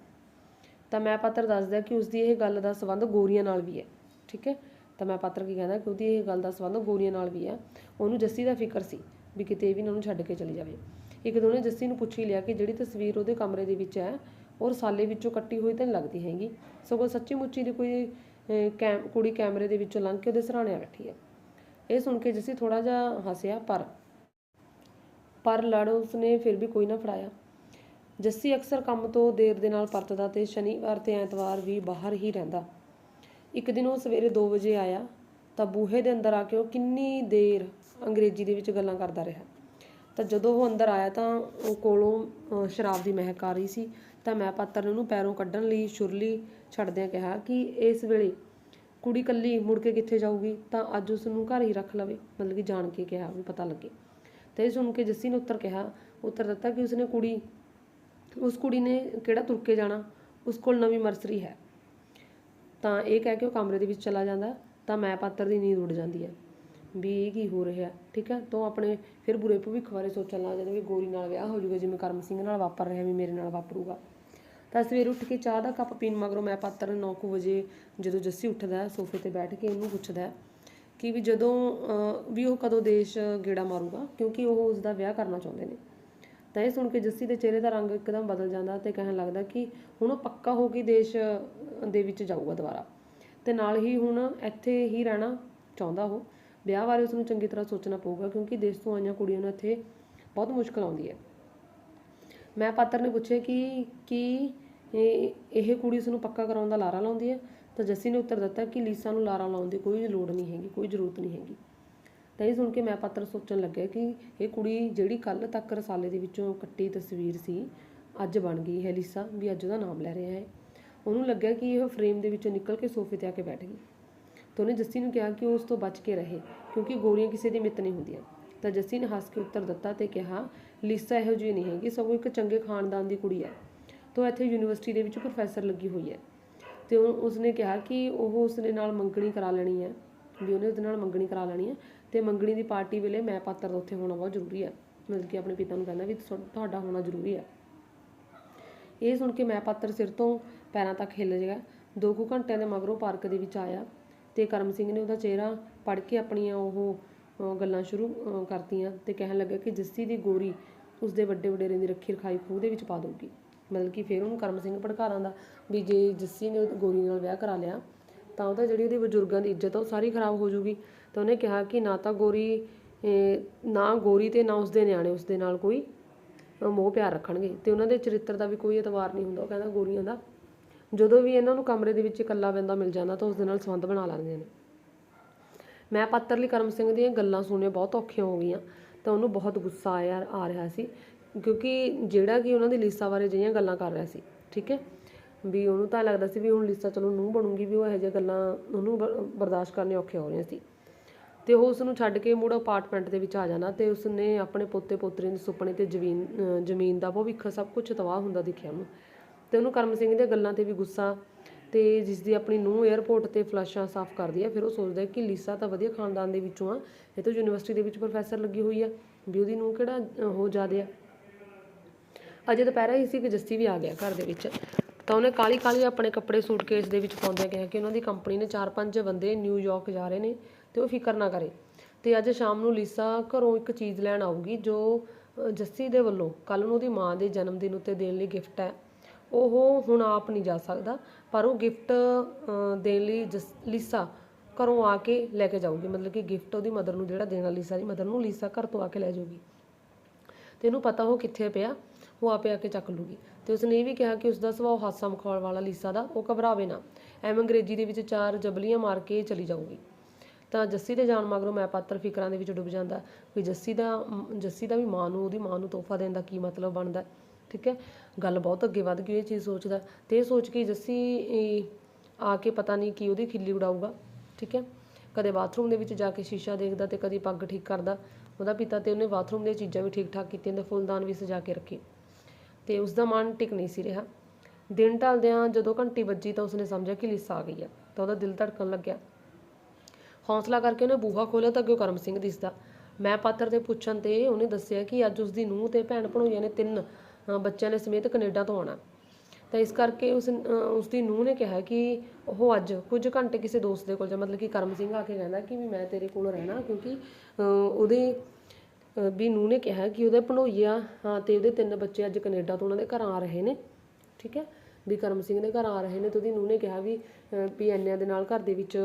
ਤਾਂ ਮੈਂ ਪਾਤਰ ਦੱਸਦਾ ਕਿ ਉਸਦੀ ਇਹ ਗੱਲ ਦਾ ਸੰਬੰਧ ਗੋਰੀਆਂ ਨਾਲ ਵੀ ਹੈ। ਠੀਕ ਹੈ? ਤਾਂ ਮੈਂ ਪਾਤਰ ਕੀ ਕਹਿੰਦਾ ਕਿ ਉਹਦੀ ਇਹ ਗੱਲ ਦਾ ਸੰਬੰਧ ਗੋਰੀਆਂ ਨਾਲ ਵੀ ਹੈ। ਉਹਨੂੰ ਜੱਸੀ ਦਾ ਫਿਕਰ ਸੀ। ਵੀ ਕਿਤੇ ਵੀ ਇਹਨਾਂ ਨੂੰ ਛੱਡ ਕੇ ਚਲੀ ਜਾਵੇ। ਇੱਕ ਦੋਨੇ ਜੱਸੀ ਨੂੰ ਪੁੱਛ ਹੀ ਲਿਆ ਕਿ ਜਿਹੜੀ ਤਸਵੀਰ ਉਹਦੇ ਕਮਰੇ ਦੇ ਵਿੱਚ ਹੈ ਉਹ ਰਸਾਲੇ ਵਿੱਚੋਂ ਕੱਟੀ ਹੋਈ ਤਾਂ ਨਹੀਂ ਲੱਗਦੀ ਹੈਗੀ। ਸਗੋਂ ਸੱਚੀ ਮੁੱਚੀ ਦੀ ਕੋਈ ਕੈਮ, ਕੁੜੀ ਕੈਮਰੇ ਦੇ ਵਿੱਚੋਂ ਲੰਘ ਕੇ ਉਹਦੇ ਸਰਾਣੇ ਬੈਠੀ ਹੈ। ਇਹ ਸੁਣ ਕੇ ਜੱਸੀ ਥੋੜਾ ਜਿਹਾ ਹੱਸਿਆ, ਪਰ ਪਰ ਲੜ ਉਸਨੇ ਫਿਰ ਵੀ ਕੋਈ ਨਾ ਫੜਾਇਆ। ਜੱਸੀ ਅਕਸਰ ਕੰਮ ਤੋਂ ਦੇਰ ਦੇ ਨਾਲ ਪਰਤਦਾ ਤੇ ਸ਼ਨੀਵਾਰ ਤੇ ਐਤਵਾਰ ਵੀ ਬਾਹਰ ਹੀ ਰਹਿੰਦਾ। ਇੱਕ ਦਿਨ ਉਹ ਸਵੇਰੇ 2 ਵਜੇ ਆਇਆ, ਤਾਂ ਬੂਹੇ ਦੇ ਅੰਦਰ ਆ ਕੇ ਉਹ ਕਿੰਨੀ ਦੇਰ ਅੰਗਰੇਜ਼ੀ ਦੇ ਵਿੱਚ ਗੱਲਾਂ ਕਰਦਾ ਰਿਹਾ। ਤਾਂ ਜਦੋਂ ਉਹ ਅੰਦਰ ਆਇਆ ਤਾਂ ਉਹ ਕੋਲੋਂ ਸ਼ਰਾਬ ਦੀ ਮਹਿਕ ਆ ਰਹੀ ਸੀ। ਤਾਂ ਮੈਂ ਪਾਤਰ ਨੇ ਉਹਨੂੰ ਪੈਰੋਂ ਕੱਢਣ ਲਈ ਛੁਰਲੀ ਛੱਡਦਿਆਂ ਕਿਹਾ ਕਿ ਇਸ ਵੇਲੇ ਕੁੜੀ ਕੱਲੀ ਮੁੜ ਕੇ ਕਿੱਥੇ ਜਾਊਗੀ? ਤਾਂ ਅੱਜ ਉਸ ਨੂੰ ਘਰ ਹੀ ਰੱਖ ਲਵੇ। ਮਤਲਬ ਕਿ ਜਾਣ ਕੇ ਕਿਹਾ ਵੀ ਪਤਾ ਲੱਗੇ। ਤੇ ਇਹ ਸੁਣ ਕੇ ਜੱਸੀ ਨੇ ਉੱਤਰ ਕਿਹਾ, ਉੱਤਰ ਦਿੱਤਾ ਕਿ ਉਸਨੇ ਕੁੜੀ, ਉਸ ਕੁੜੀ ਨੇ ਕਿਹੜਾ ਤੁਰ ਕੇ ਜਾਣਾ? ਉਸ ਕੋਲ ਨਵੀਂ ਮਰਸਰੀ ਹੈ। ਤਾਂ ਇਹ ਕਹਿ ਕੇ ਉਹ ਕਮਰੇ ਦੇ ਵਿੱਚ ਚਲਾ ਜਾਂਦਾ। ਤਾਂ ਮੈਂ ਪਾਤਰ ਦੀ ਨੀਂਦ ਉੱਡ ਜਾਂਦੀ ਹੈ। ਵੀ ਇਹ ਕੀ ਹੋ ਰਿਹਾ, ਠੀਕ ਹੈ? ਤਾਂ ਉਹ ਆਪਣੇ ਫਿਰ ਬੁਰੇ ਭਵਿੱਖ ਬਾਰੇ ਸੋਚਣ ਲੱਗ ਜਾਂਦਾ ਵੀ ਗੋਰੀ ਨਾਲ ਵਿਆਹ ਹੋ ਜਾਊਗਾ, ਜਿਵੇਂ ਕਰਮ ਸਿੰਘ ਨਾਲ ਵਾਪਰ ਰਿਹਾ ਵੀ ਮੇਰੇ ਨਾਲ ਵਾਪਰੂਗਾ। ਤਾਂ ਸਵੇਰ ਉੱਠ ਕੇ ਚਾਹ ਦਾ ਕੱਪ ਪੀਣ ਮਗਰੋਂ ਮੈਂ ਪਾਤਰ 9:00 ਵਜੇ ਜਦੋਂ ਜੱਸੀ ਉੱਠਦਾ ਸੋਫੇ ਤੇ ਬੈਠ ਕੇ ਇਹਨੂੰ ਪੁੱਛਦਾ ਕਿ ਵੀ ਜਦੋਂ ਵੀ ਉਹ ਕਦੋਂ ਦੇਸ਼ ਗੇੜਾ ਮਾਰੂਗਾ, ਕਿਉਂਕਿ ਉਹ ਉਸ ਦਾ ਵਿਆਹ ਕਰਨਾ ਚਾਹੁੰਦੇ ਨੇ। ਤਾਂ ਇਹ ਸੁਣ ਕੇ ਜੱਸੀ ਦੇ ਚਿਹਰੇ ਦਾ ਰੰਗ ਇੱਕਦਮ ਬਦਲ ਜਾਂਦਾ ਤੇ ਕਹਿਣ ਲੱਗਦਾ ਕਿ ਹੁਣ ਉਹ ਪੱਕਾ ਹੋ ਕੇ ਦੇਸ਼ ਦੇ ਵਿੱਚ ਜਾਊਗਾ ਦੁਬਾਰਾ। ਤੇ ਨਾਲ ਹੀ ਹੁਣ ਇੱਥੇ ਹੀ ਰਹਿਣਾ ਚਾਹੁੰਦਾ ਉਹ। ਵਿਆਹ ਬਾਰੇ ਉਸ ਨੂੰ ਚੰਗੀ ਤਰ੍ਹਾਂ ਸੋਚਣਾ ਪਊਗਾ ਕਿਉਂਕਿ ਦੇਸ਼ ਤੋਂ ਆਈਆਂ ਕੁੜੀਆਂ ਨੂੰ ਇੱਥੇ ਬਹੁਤ ਮੁਸ਼ਕਲ ਆਉਂਦੀ ਹੈ। ਮੈਂ ਪਾਤਰ ਨੇ ਪੁੱਛਿਆ ਕਿ, ਕੀ ਇਹ ਕੁੜੀ ਉਸ ਨੂੰ ਪੱਕਾ ਕਰਾਉਣ ਦਾ ਲਾਰਾ ਲਾਉਂਦੀ ਹੈ? ਤਾਂ ਜੱਸੀ ਨੇ ਉੱਤਰ ਦਿੱਤਾ ਕਿ ਲੀਸਾ ਨੂੰ ਲਾਰਾ ਲਾਉਣ ਦੀ ਕੋਈ ਲੋੜ ਨਹੀਂ ਹੈਗੀ, ਕੋਈ ਜ਼ਰੂਰਤ ਨਹੀਂ ਹੈਗੀ। ਤਾਂ ਇਹ ਸੁਣ ਕੇ ਮੈਂ ਪਾਤਰ ਸੋਚਣ ਲੱਗਿਆ ਕਿ ਇਹ ਕੁੜੀ ਜਿਹੜੀ ਕੱਲ ਤੱਕ ਰਸਾਲੇ ਦੇ ਵਿੱਚੋਂ ਕੱਟੀ ਤਸਵੀਰ ਸੀ, ਅੱਜ ਬਣ ਗਈ ਹੈ ਲੀਸਾ, ਵੀ ਅੱਜ ਉਹਦਾ ਨਾਮ ਲੈ ਰਿਹਾ ਹੈ। ਉਹਨੂੰ ਲੱਗਿਆ ਕਿ ਇਹ ਫਰੇਮ ਦੇ ਵਿੱਚੋਂ ਨਿਕਲ ਕੇ ਸੋਫੇ ਤੇ ਆ ਕੇ ਬੈਠ ਗਈ। ਤਾਂ ਉਹਨੇ ਜੱਸੀ ਨੂੰ ਕਿਹਾ ਕਿ ਉਹ ਉਸ ਤੋਂ ਬਚ ਕੇ ਰਹੇ, ਕਿਉਂਕਿ ਗੋਲੀਆਂ ਕਿਸੇ ਦੀ ਮਿੱਤ ਨਹੀਂ ਹੁੰਦੀਆਂ। ਤਾਂ ਜੱਸੀ ਨੇ ਹੱਸ ਕੇ ਉੱਤਰ ਦਿੱਤਾ ਤੇ ਕਿਹਾ, ਲੀਸਾ ਇਹੋ ਜਿਹੀ ਨਹੀਂ ਹੈਗੀ, ਸਗੋਂ ਇੱਕ ਚੰਗੇ ਖਾਨਦਾਨ ਦੀ ਕੁੜੀ ਹੈ। ਤਾਂ ਇੱਥੇ ਯੂਨੀਵਰਸਿਟੀ ਦੇ ਵਿੱਚ ਪ੍ਰੋਫੈਸਰ ਲੱਗੀ ਹੋਈ ਹੈ। ਤੇ ਉਹ- ਉਸਨੇ ਕਿਹਾ ਕਿ ਉਹ ਉਸਦੇ ਨਾਲ ਮੰਗਣੀ ਕਰਾ ਲੈਣੀ ਹੈ, ਵੀ ਉਹਨੇ ਉਹਦੇ ਨਾਲ ਮੰਗਣੀ ਕਰਾ ਲੈਣੀ ਹੈ। ਤੇ ਮੰਗਣੀ ਦੀ ਪਾਰਟੀ ਵੇਲੇ ਮੈਂ ਪਾਤਰ ਦਾ ਉੱਥੇ ਹੋਣਾ ਬਹੁਤ ਜ਼ਰੂਰੀ ਹੈ। ਮਤਲਬ ਕਿ ਆਪਣੇ ਪਿਤਾ ਨੂੰ ਕਹਿੰਦਾ ਵੀ ਤੁਹਾਡਾ ਹੋਣਾ ਜ਼ਰੂਰੀ ਹੈ। ਇਹ ਸੁਣ ਕੇ ਮੈਂ ਪਾਤਰ ਸਿਰ ਤੋਂ ਪੈਰਾਂ ਤੱਕ ਹਿੱਲ ਗਿਆ। ਦੋ ਕੁ ਘੰਟਿਆਂ ਦੇ ਮਗਰੋਂ ਪਾਰਕ ਦੇ ਵਿੱਚ ਆਇਆ। ਤੇ ਕਰਮ ਸਿੰਘ ਨੇ ਉਹਦਾ ਚਿਹਰਾ ਪੜ੍ਹ ਕੇ ਆਪਣੀਆਂ ਉਹ ਗੱਲਾਂ ਸ਼ੁਰੂ ਕਰਤੀਆਂ ਤੇ ਕਹਿਣ ਲੱਗਾ ਕਿ ਜੱਸੀ ਦੀ ਗੋਰੀ ਉਸਦੇ ਵੱਡੇ ਵਡੇਰੇ ਦੀ ਰੱਖੀ ਰਖਾਈ ਖੂਹ ਦੇ ਵਿੱਚ ਪਾ ਦਊਗੀ। ਮਤਲਬ ਕਿ ਫਿਰ ਉਹਨੂੰ ਕਰਮ ਸਿੰਘ ਭੜਕਾਰਾਂ ਦਾ ਵੀ ਜੇ ਜੱਸੀ ਨੇ ਗੋਰੀ ਨਾਲ ਵਿਆਹ ਕਰਾ ਲਿਆ, ਤਾਂ ਉਹਦਾ ਜਿਹੜੀ ਉਹਦੀ ਬਜ਼ੁਰਗਾਂ ਦੀ ਇੱਜ਼ਤ ਆ ਉਹ ਸਾਰੀ ਖਰਾਬ ਹੋ ਜਾਊਗੀ। ਤਾਂ ਉਹਨੇ ਕਿਹਾ ਕਿ ਨਾ ਤਾਂ ਗੋਰੀ ਨਾ ਗੋਰੀ ਤੇ ਨਾ ਉਸਦੇ ਨਿਆਣੇ ਉਸਦੇ ਨਾਲ ਕੋਈ ਮੋਹ ਪਿਆਰ ਰੱਖਣਗੇ ਤੇ ਉਹਨਾਂ ਦੇ ਚਰਿੱਤਰ ਦਾ ਵੀ ਕੋਈ ਇਤਵਾਰ ਨਹੀਂ ਹੁੰਦਾ। ਉਹ ਕਹਿੰਦਾ ਗੋਰੀਆਂ ਦਾ ਜਦੋਂ ਵੀ ਇਹਨਾਂ ਨੂੰ ਕਮਰੇ ਦੇ ਵਿੱਚ ਇਕੱਲਾ ਬੰਦਾ ਮਿਲ ਜਾਂਦਾ ਤਾਂ ਉਸ ਦੇ ਨਾਲ ਸੰਬੰਧ ਬਣਾ ਲੈਂਦੇ ਨੇ। ਮੈਂ ਪਾਤਰ ਲਈ ਕਰਮ ਸਿੰਘ ਦੀਆਂ ਗੱਲਾਂ ਸੁਣੀਆਂ ਬਹੁਤ ਔਖੀਆਂ ਹੋ ਗਈਆਂ ਤਾਂ ਉਹਨੂੰ ਬਹੁਤ ਗੁੱਸਾ ਆਇਆ, ਆ ਰਿਹਾ ਸੀ ਕਿਉਂਕਿ ਜਿਹੜਾ ਕਿ ਉਹਨਾਂ ਦੀ ਲੀਸਾ ਬਾਰੇ ਜਿਹੀਆਂ ਗੱਲਾਂ ਕਰ ਰਿਹਾ ਸੀ, ਠੀਕ ਹੈ? ਵੀ ਉਹਨੂੰ ਤਾਂ ਲੱਗਦਾ ਸੀ ਵੀ ਹੁਣ ਲੀਸਾ ਚਲੋ ਨੂੰ ਬਣੂਗੀ ਵੀ ਉਹ ਇਹੋ ਜਿਹੀਆਂ ਗੱਲਾਂ ਉਹਨੂੰ ਬ- ਬਰਦਾਸ਼ਤ ਕਰਨੇ ਔਖੇ ਹੋ ਰਹੀਆਂ ਸੀ। ਤੇ ਉਹ ਉਸ ਨੂੰ ਛੱਡ ਕੇ ਮੁੜ ਅਪਾਰਟਮੈਂਟ ਦੇ ਵਿੱਚ ਆ ਜਾਣਾ ਤੇ ਉਸਨੇ ਆਪਣੇ ਪੋਤੇ ਪੋਤਰੇ ਦੇ ਸੁਪਨੇ ਤੇ ਜ਼ਮੀਨ, ਅਹ ਜ਼ਮੀਨ ਦਾ ਭਵਿੱਖ ਸਭ ਕੁਝ ਤਬਾਹ ਹੁੰਦਾ ਦਿਖਿਆ ਉਹਨੂੰ। ਤੇ ਉਹਨੂੰ ਕਰਮ ਸਿੰਘ ਦੀਆਂ ਗੱਲਾਂ ਤੇ ਵੀ ਗੁੱਸਾ ਤੇ ਜਿਸ ਦੀ ਆਪਣੀ ਨੂੰ 에ਅਰਪੋਰਟ ਤੇ ਫਲਸ਼ਾਂ ਸਾਫ਼ ਕਰਦੀ ਹੈ ਫਿਰ ਉਹ ਸੋਚਦਾ ਹੈ ਕਿ ਲੀਸਾ ਤਾਂ ਵਧੀਆ ਖਾਨਦਾਨ ਦੇ ਵਿੱਚੋਂ ਆ, ਇਹ ਤਾਂ ਯੂਨੀਵਰਸਿਟੀ ਦੇ ਵਿੱਚ ਪ੍ਰੋਫੈਸਰ ਲੱਗੀ ਹੋਈ ਆ, ਵੀ ਉਹਦੀ ਨੂੰ ਕਿਹੜਾ ਹੋ ਜ਼ਿਆਦੇ ਆ। ਅਜੇ ਦੁਪਹਿਰਾ ਹੀ ਸੀ ਕਿ ਜੱਸੀ ਵੀ ਆ ਗਿਆ ਘਰ ਦੇ ਵਿੱਚ, ਤਾਂ ਉਹਨੇ ਕਾਲੀ ਕਾਲੀ ਆਪਣੇ ਕੱਪੜੇ ਸੂਟਕੇਸ ਦੇ ਵਿੱਚ ਪਾਉਂਦਿਆਂ ਕਿਹਾ ਕਿ ਉਹਨਾਂ ਦੀ ਕੰਪਨੀ ਨੇ ਚਾਰ ਪੰਜ ਬੰਦੇ ਨਿਊਯਾਰਕ ਜਾ ਰਹੇ ਨੇ ਤੇ ਉਹ ਫਿਕਰ ਨਾ ਕਰੇ। ਤੇ ਅੱਜ ਸ਼ਾਮ ਨੂੰ ਲੀਸਾ ਘਰੋਂ ਇੱਕ ਚੀਜ਼ ਲੈਣ ਆਊਗੀ, ਜੋ ਜੱਸੀ ਦੇ ਵੱਲੋਂ ਕੱਲ ਨੂੰ ਉਹਦੀ ਮਾਂ ਦੇ ਜਨਮ ਦਿਨ ਉੱਤੇ ਦੇਣ ਲਈ ਗਿਫਟ ਹੈ। ਉਹ ਹੁਣ ਆਪ ਨਹੀਂ ਜਾ ਸਕਦਾ, ਪਰ ਉਹ ਗਿਫਟ ਦੇਣ ਲਈ ਲੀਸਾ ਘਰੋਂ ਆ ਕੇ ਲੈ ਕੇ ਜਾਊਗੀ। ਮਤਲਬ ਕਿ ਗਿਫਟ ਉਹਦੀ ਮਦਰ ਨੂੰ ਜਿਹੜਾ ਦੇਣਾ ਲੀਸਾ ਦੀ ਮਦਰ ਨੂੰ ਲੀਸਾ ਘਰ ਤੋਂ ਆ ਕੇ ਲੈ ਜਾਊਗੀ। ਤੇ ਇਹਨੂੰ ਪਤਾ ਉਹ ਕਿੱਥੇ ਪਿਆ, ਉਹ ਆਪੇ ਆ ਕੇ ਚੱਕ ਲੂਗੀ ਤੇ ਉਸਨੇ ਇਹ ਵੀ ਕਿਹਾ ਕਿ ਉਸਦਾ ਸੁਭਾਅ ਹਾਸਾ ਮਖੌਲ ਵਾਲਾ ਲੀਸਾ ਦਾ, ਉਹ ਘਬਰਾਵੇ ਨਾ। ਐਵੇਂ ਅੰਗਰੇਜ਼ੀ ਦੇ ਵਿੱਚ ਚਾਰ ਜਬਲੀਆਂ ਮਾਰ ਕੇ ਚਲੀ ਜਾਊਗੀ। ਤਾਂ ਜੱਸੀ ਦੇ ਜਾਣ ਮਗਰੋਂ ਮੈਂ ਪਾਤਰ ਫਿਕਰਾਂ ਦੇ ਵਿੱਚ ਡੁੱਬ ਜਾਂਦਾ, ਵੀ ਜੱਸੀ ਦਾ ਜੱਸੀ ਦਾ ਵੀ ਮਾਂ ਨੂੰ, ਉਹਦੀ ਮਾਂ ਨੂੰ ਤੋਹਫਾ ਦੇਣ ਦਾ ਕੀ ਮਤਲਬ ਬਣਦਾ, ਠੀਕ ਹੈ? ਗੱਲ ਬਹੁਤ ਅੱਗੇ ਵੱਧ ਗਈ ਇਹ ਚੀਜ਼ ਸੋਚਦਾ ਤੇ ਇਹ ਸੋਚ ਕੇ ਜੱਸੀ ਆ ਕੇ ਪਤਾ ਨਹੀਂ ਕੀ ਉਹਦੀ ਖਿੱਲੀ ਉਡਾਊਗਾ, ਠੀਕ ਹੈ? ਕਦੇ ਬਾਥਰੂਮ ਦੇ ਵਿੱਚ ਜਾ ਕੇ ਸ਼ੀਸ਼ਾ ਦੇਖਦਾ ਤੇ ਕਦੀ ਪੱਗ ਠੀਕ ਕਰਦਾ। ਉਹਦਾ ਪਿਤਾ ਤੇ ਉਹਨੇ ਬਾਥਰੂਮ ਦੀਆਂ ਚੀਜ਼ਾਂ ਵੀ ਠੀਕ ਠਾਕ ਕੀਤੀਆਂ ਤੇ ਫੁੱਲਦਾਨ ਵੀ ਸਜਾ ਕੇ ਰੱਖੇ। ਤੇ ਉਸ ਦਾ ਮਨ ਟਿਕ ਨਹੀਂ ਸੀ ਰਿਹਾ। ਦਿਨ ਢਲਦਿਆਂ ਜਦੋਂ ਘੰਟੀ ਵੱਜੀ ਤਾਂ ਉਸਨੇ ਸਮਝਿਆ ਕਿ ਲਿਸ ਆ ਗਈ ਆ, ਤਾਂ ਉਹਦਾ ਦਿਲ ਧੜਕਣ ਲੱਗਿਆ। ਹੌਸਲਾ ਕਰਕੇ ਉਹਨੇ ਬੂਹਾ ਖੋਲ੍ਹਿਆ ਤਾਂ ਅੱਗੇ ਕਰਮ ਸਿੰਘ ਦਿਸਦਾ। ਮੈਂ ਪਾਤਰ ਦੇ ਪੁੱਛਣ ਤੇ ਉਹਨੇ ਦੱਸਿਆ ਕਿ ਅੱਜ ਉਸਦੀ ਨੂੰਹ ਤੇ ਭੈਣ ਭਣੋਈਆਂ ਨੇ ਤਿੰਨ ਬੱਚਿਆਂ ਨੇ ਸਮੇਤ ਕੈਨੇਡਾ ਤੋਂ ਆਉਣਾ। ਤਾਂ ਇਸ ਕਰਕੇ ਉਸ ਅ, ਉਸਦੀ ਨੂੰਹ ਨੇ ਕਿਹਾ ਕਿ ਉਹ ਅੱਜ ਕੁਝ ਘੰਟੇ ਕਿਸੇ ਦੋਸਤ ਦੇ ਕੋਲ ਜਾ ਮਤਲਬ ਕਿ ਕਰਮ ਸਿੰਘ ਆ ਕੇ ਕਹਿੰਦਾ ਕਿ ਵੀ ਮੈਂ ਤੇਰੇ ਕੋਲ ਰਹਿਣਾ ਕਿਉਂਕਿ ਅ, ਉਹਦੇ ਵੀ ਨੂੰਹ ਨੇ ਕਿਹਾ ਕਿ ਉਹਦੇ ਭਣੋਈਆ ਹਾਂ ਤੇ ਉਹਦੇ ਤਿੰਨ ਬੱਚੇ ਅੱਜ ਕੈਨੇਡਾ ਤੋਂ ਉਹਨਾਂ ਦੇ ਘਰ ਆ ਰਹੇ ਨੇ ਠੀਕ ਹੈ? ਵੀ ਕਰਮ ਸਿੰਘ ਦੇ ਘਰ ਆ ਰਹੇ ਨੇ ਤੇ ਉਹਦੀ ਨੂੰਹ ਨੇ ਕਿਹਾ ਵੀ ਅ, ਵੀ ਇੰਨਿਆਂ ਦੇ ਨਾਲ ਘਰ ਦੇ ਵਿੱਚ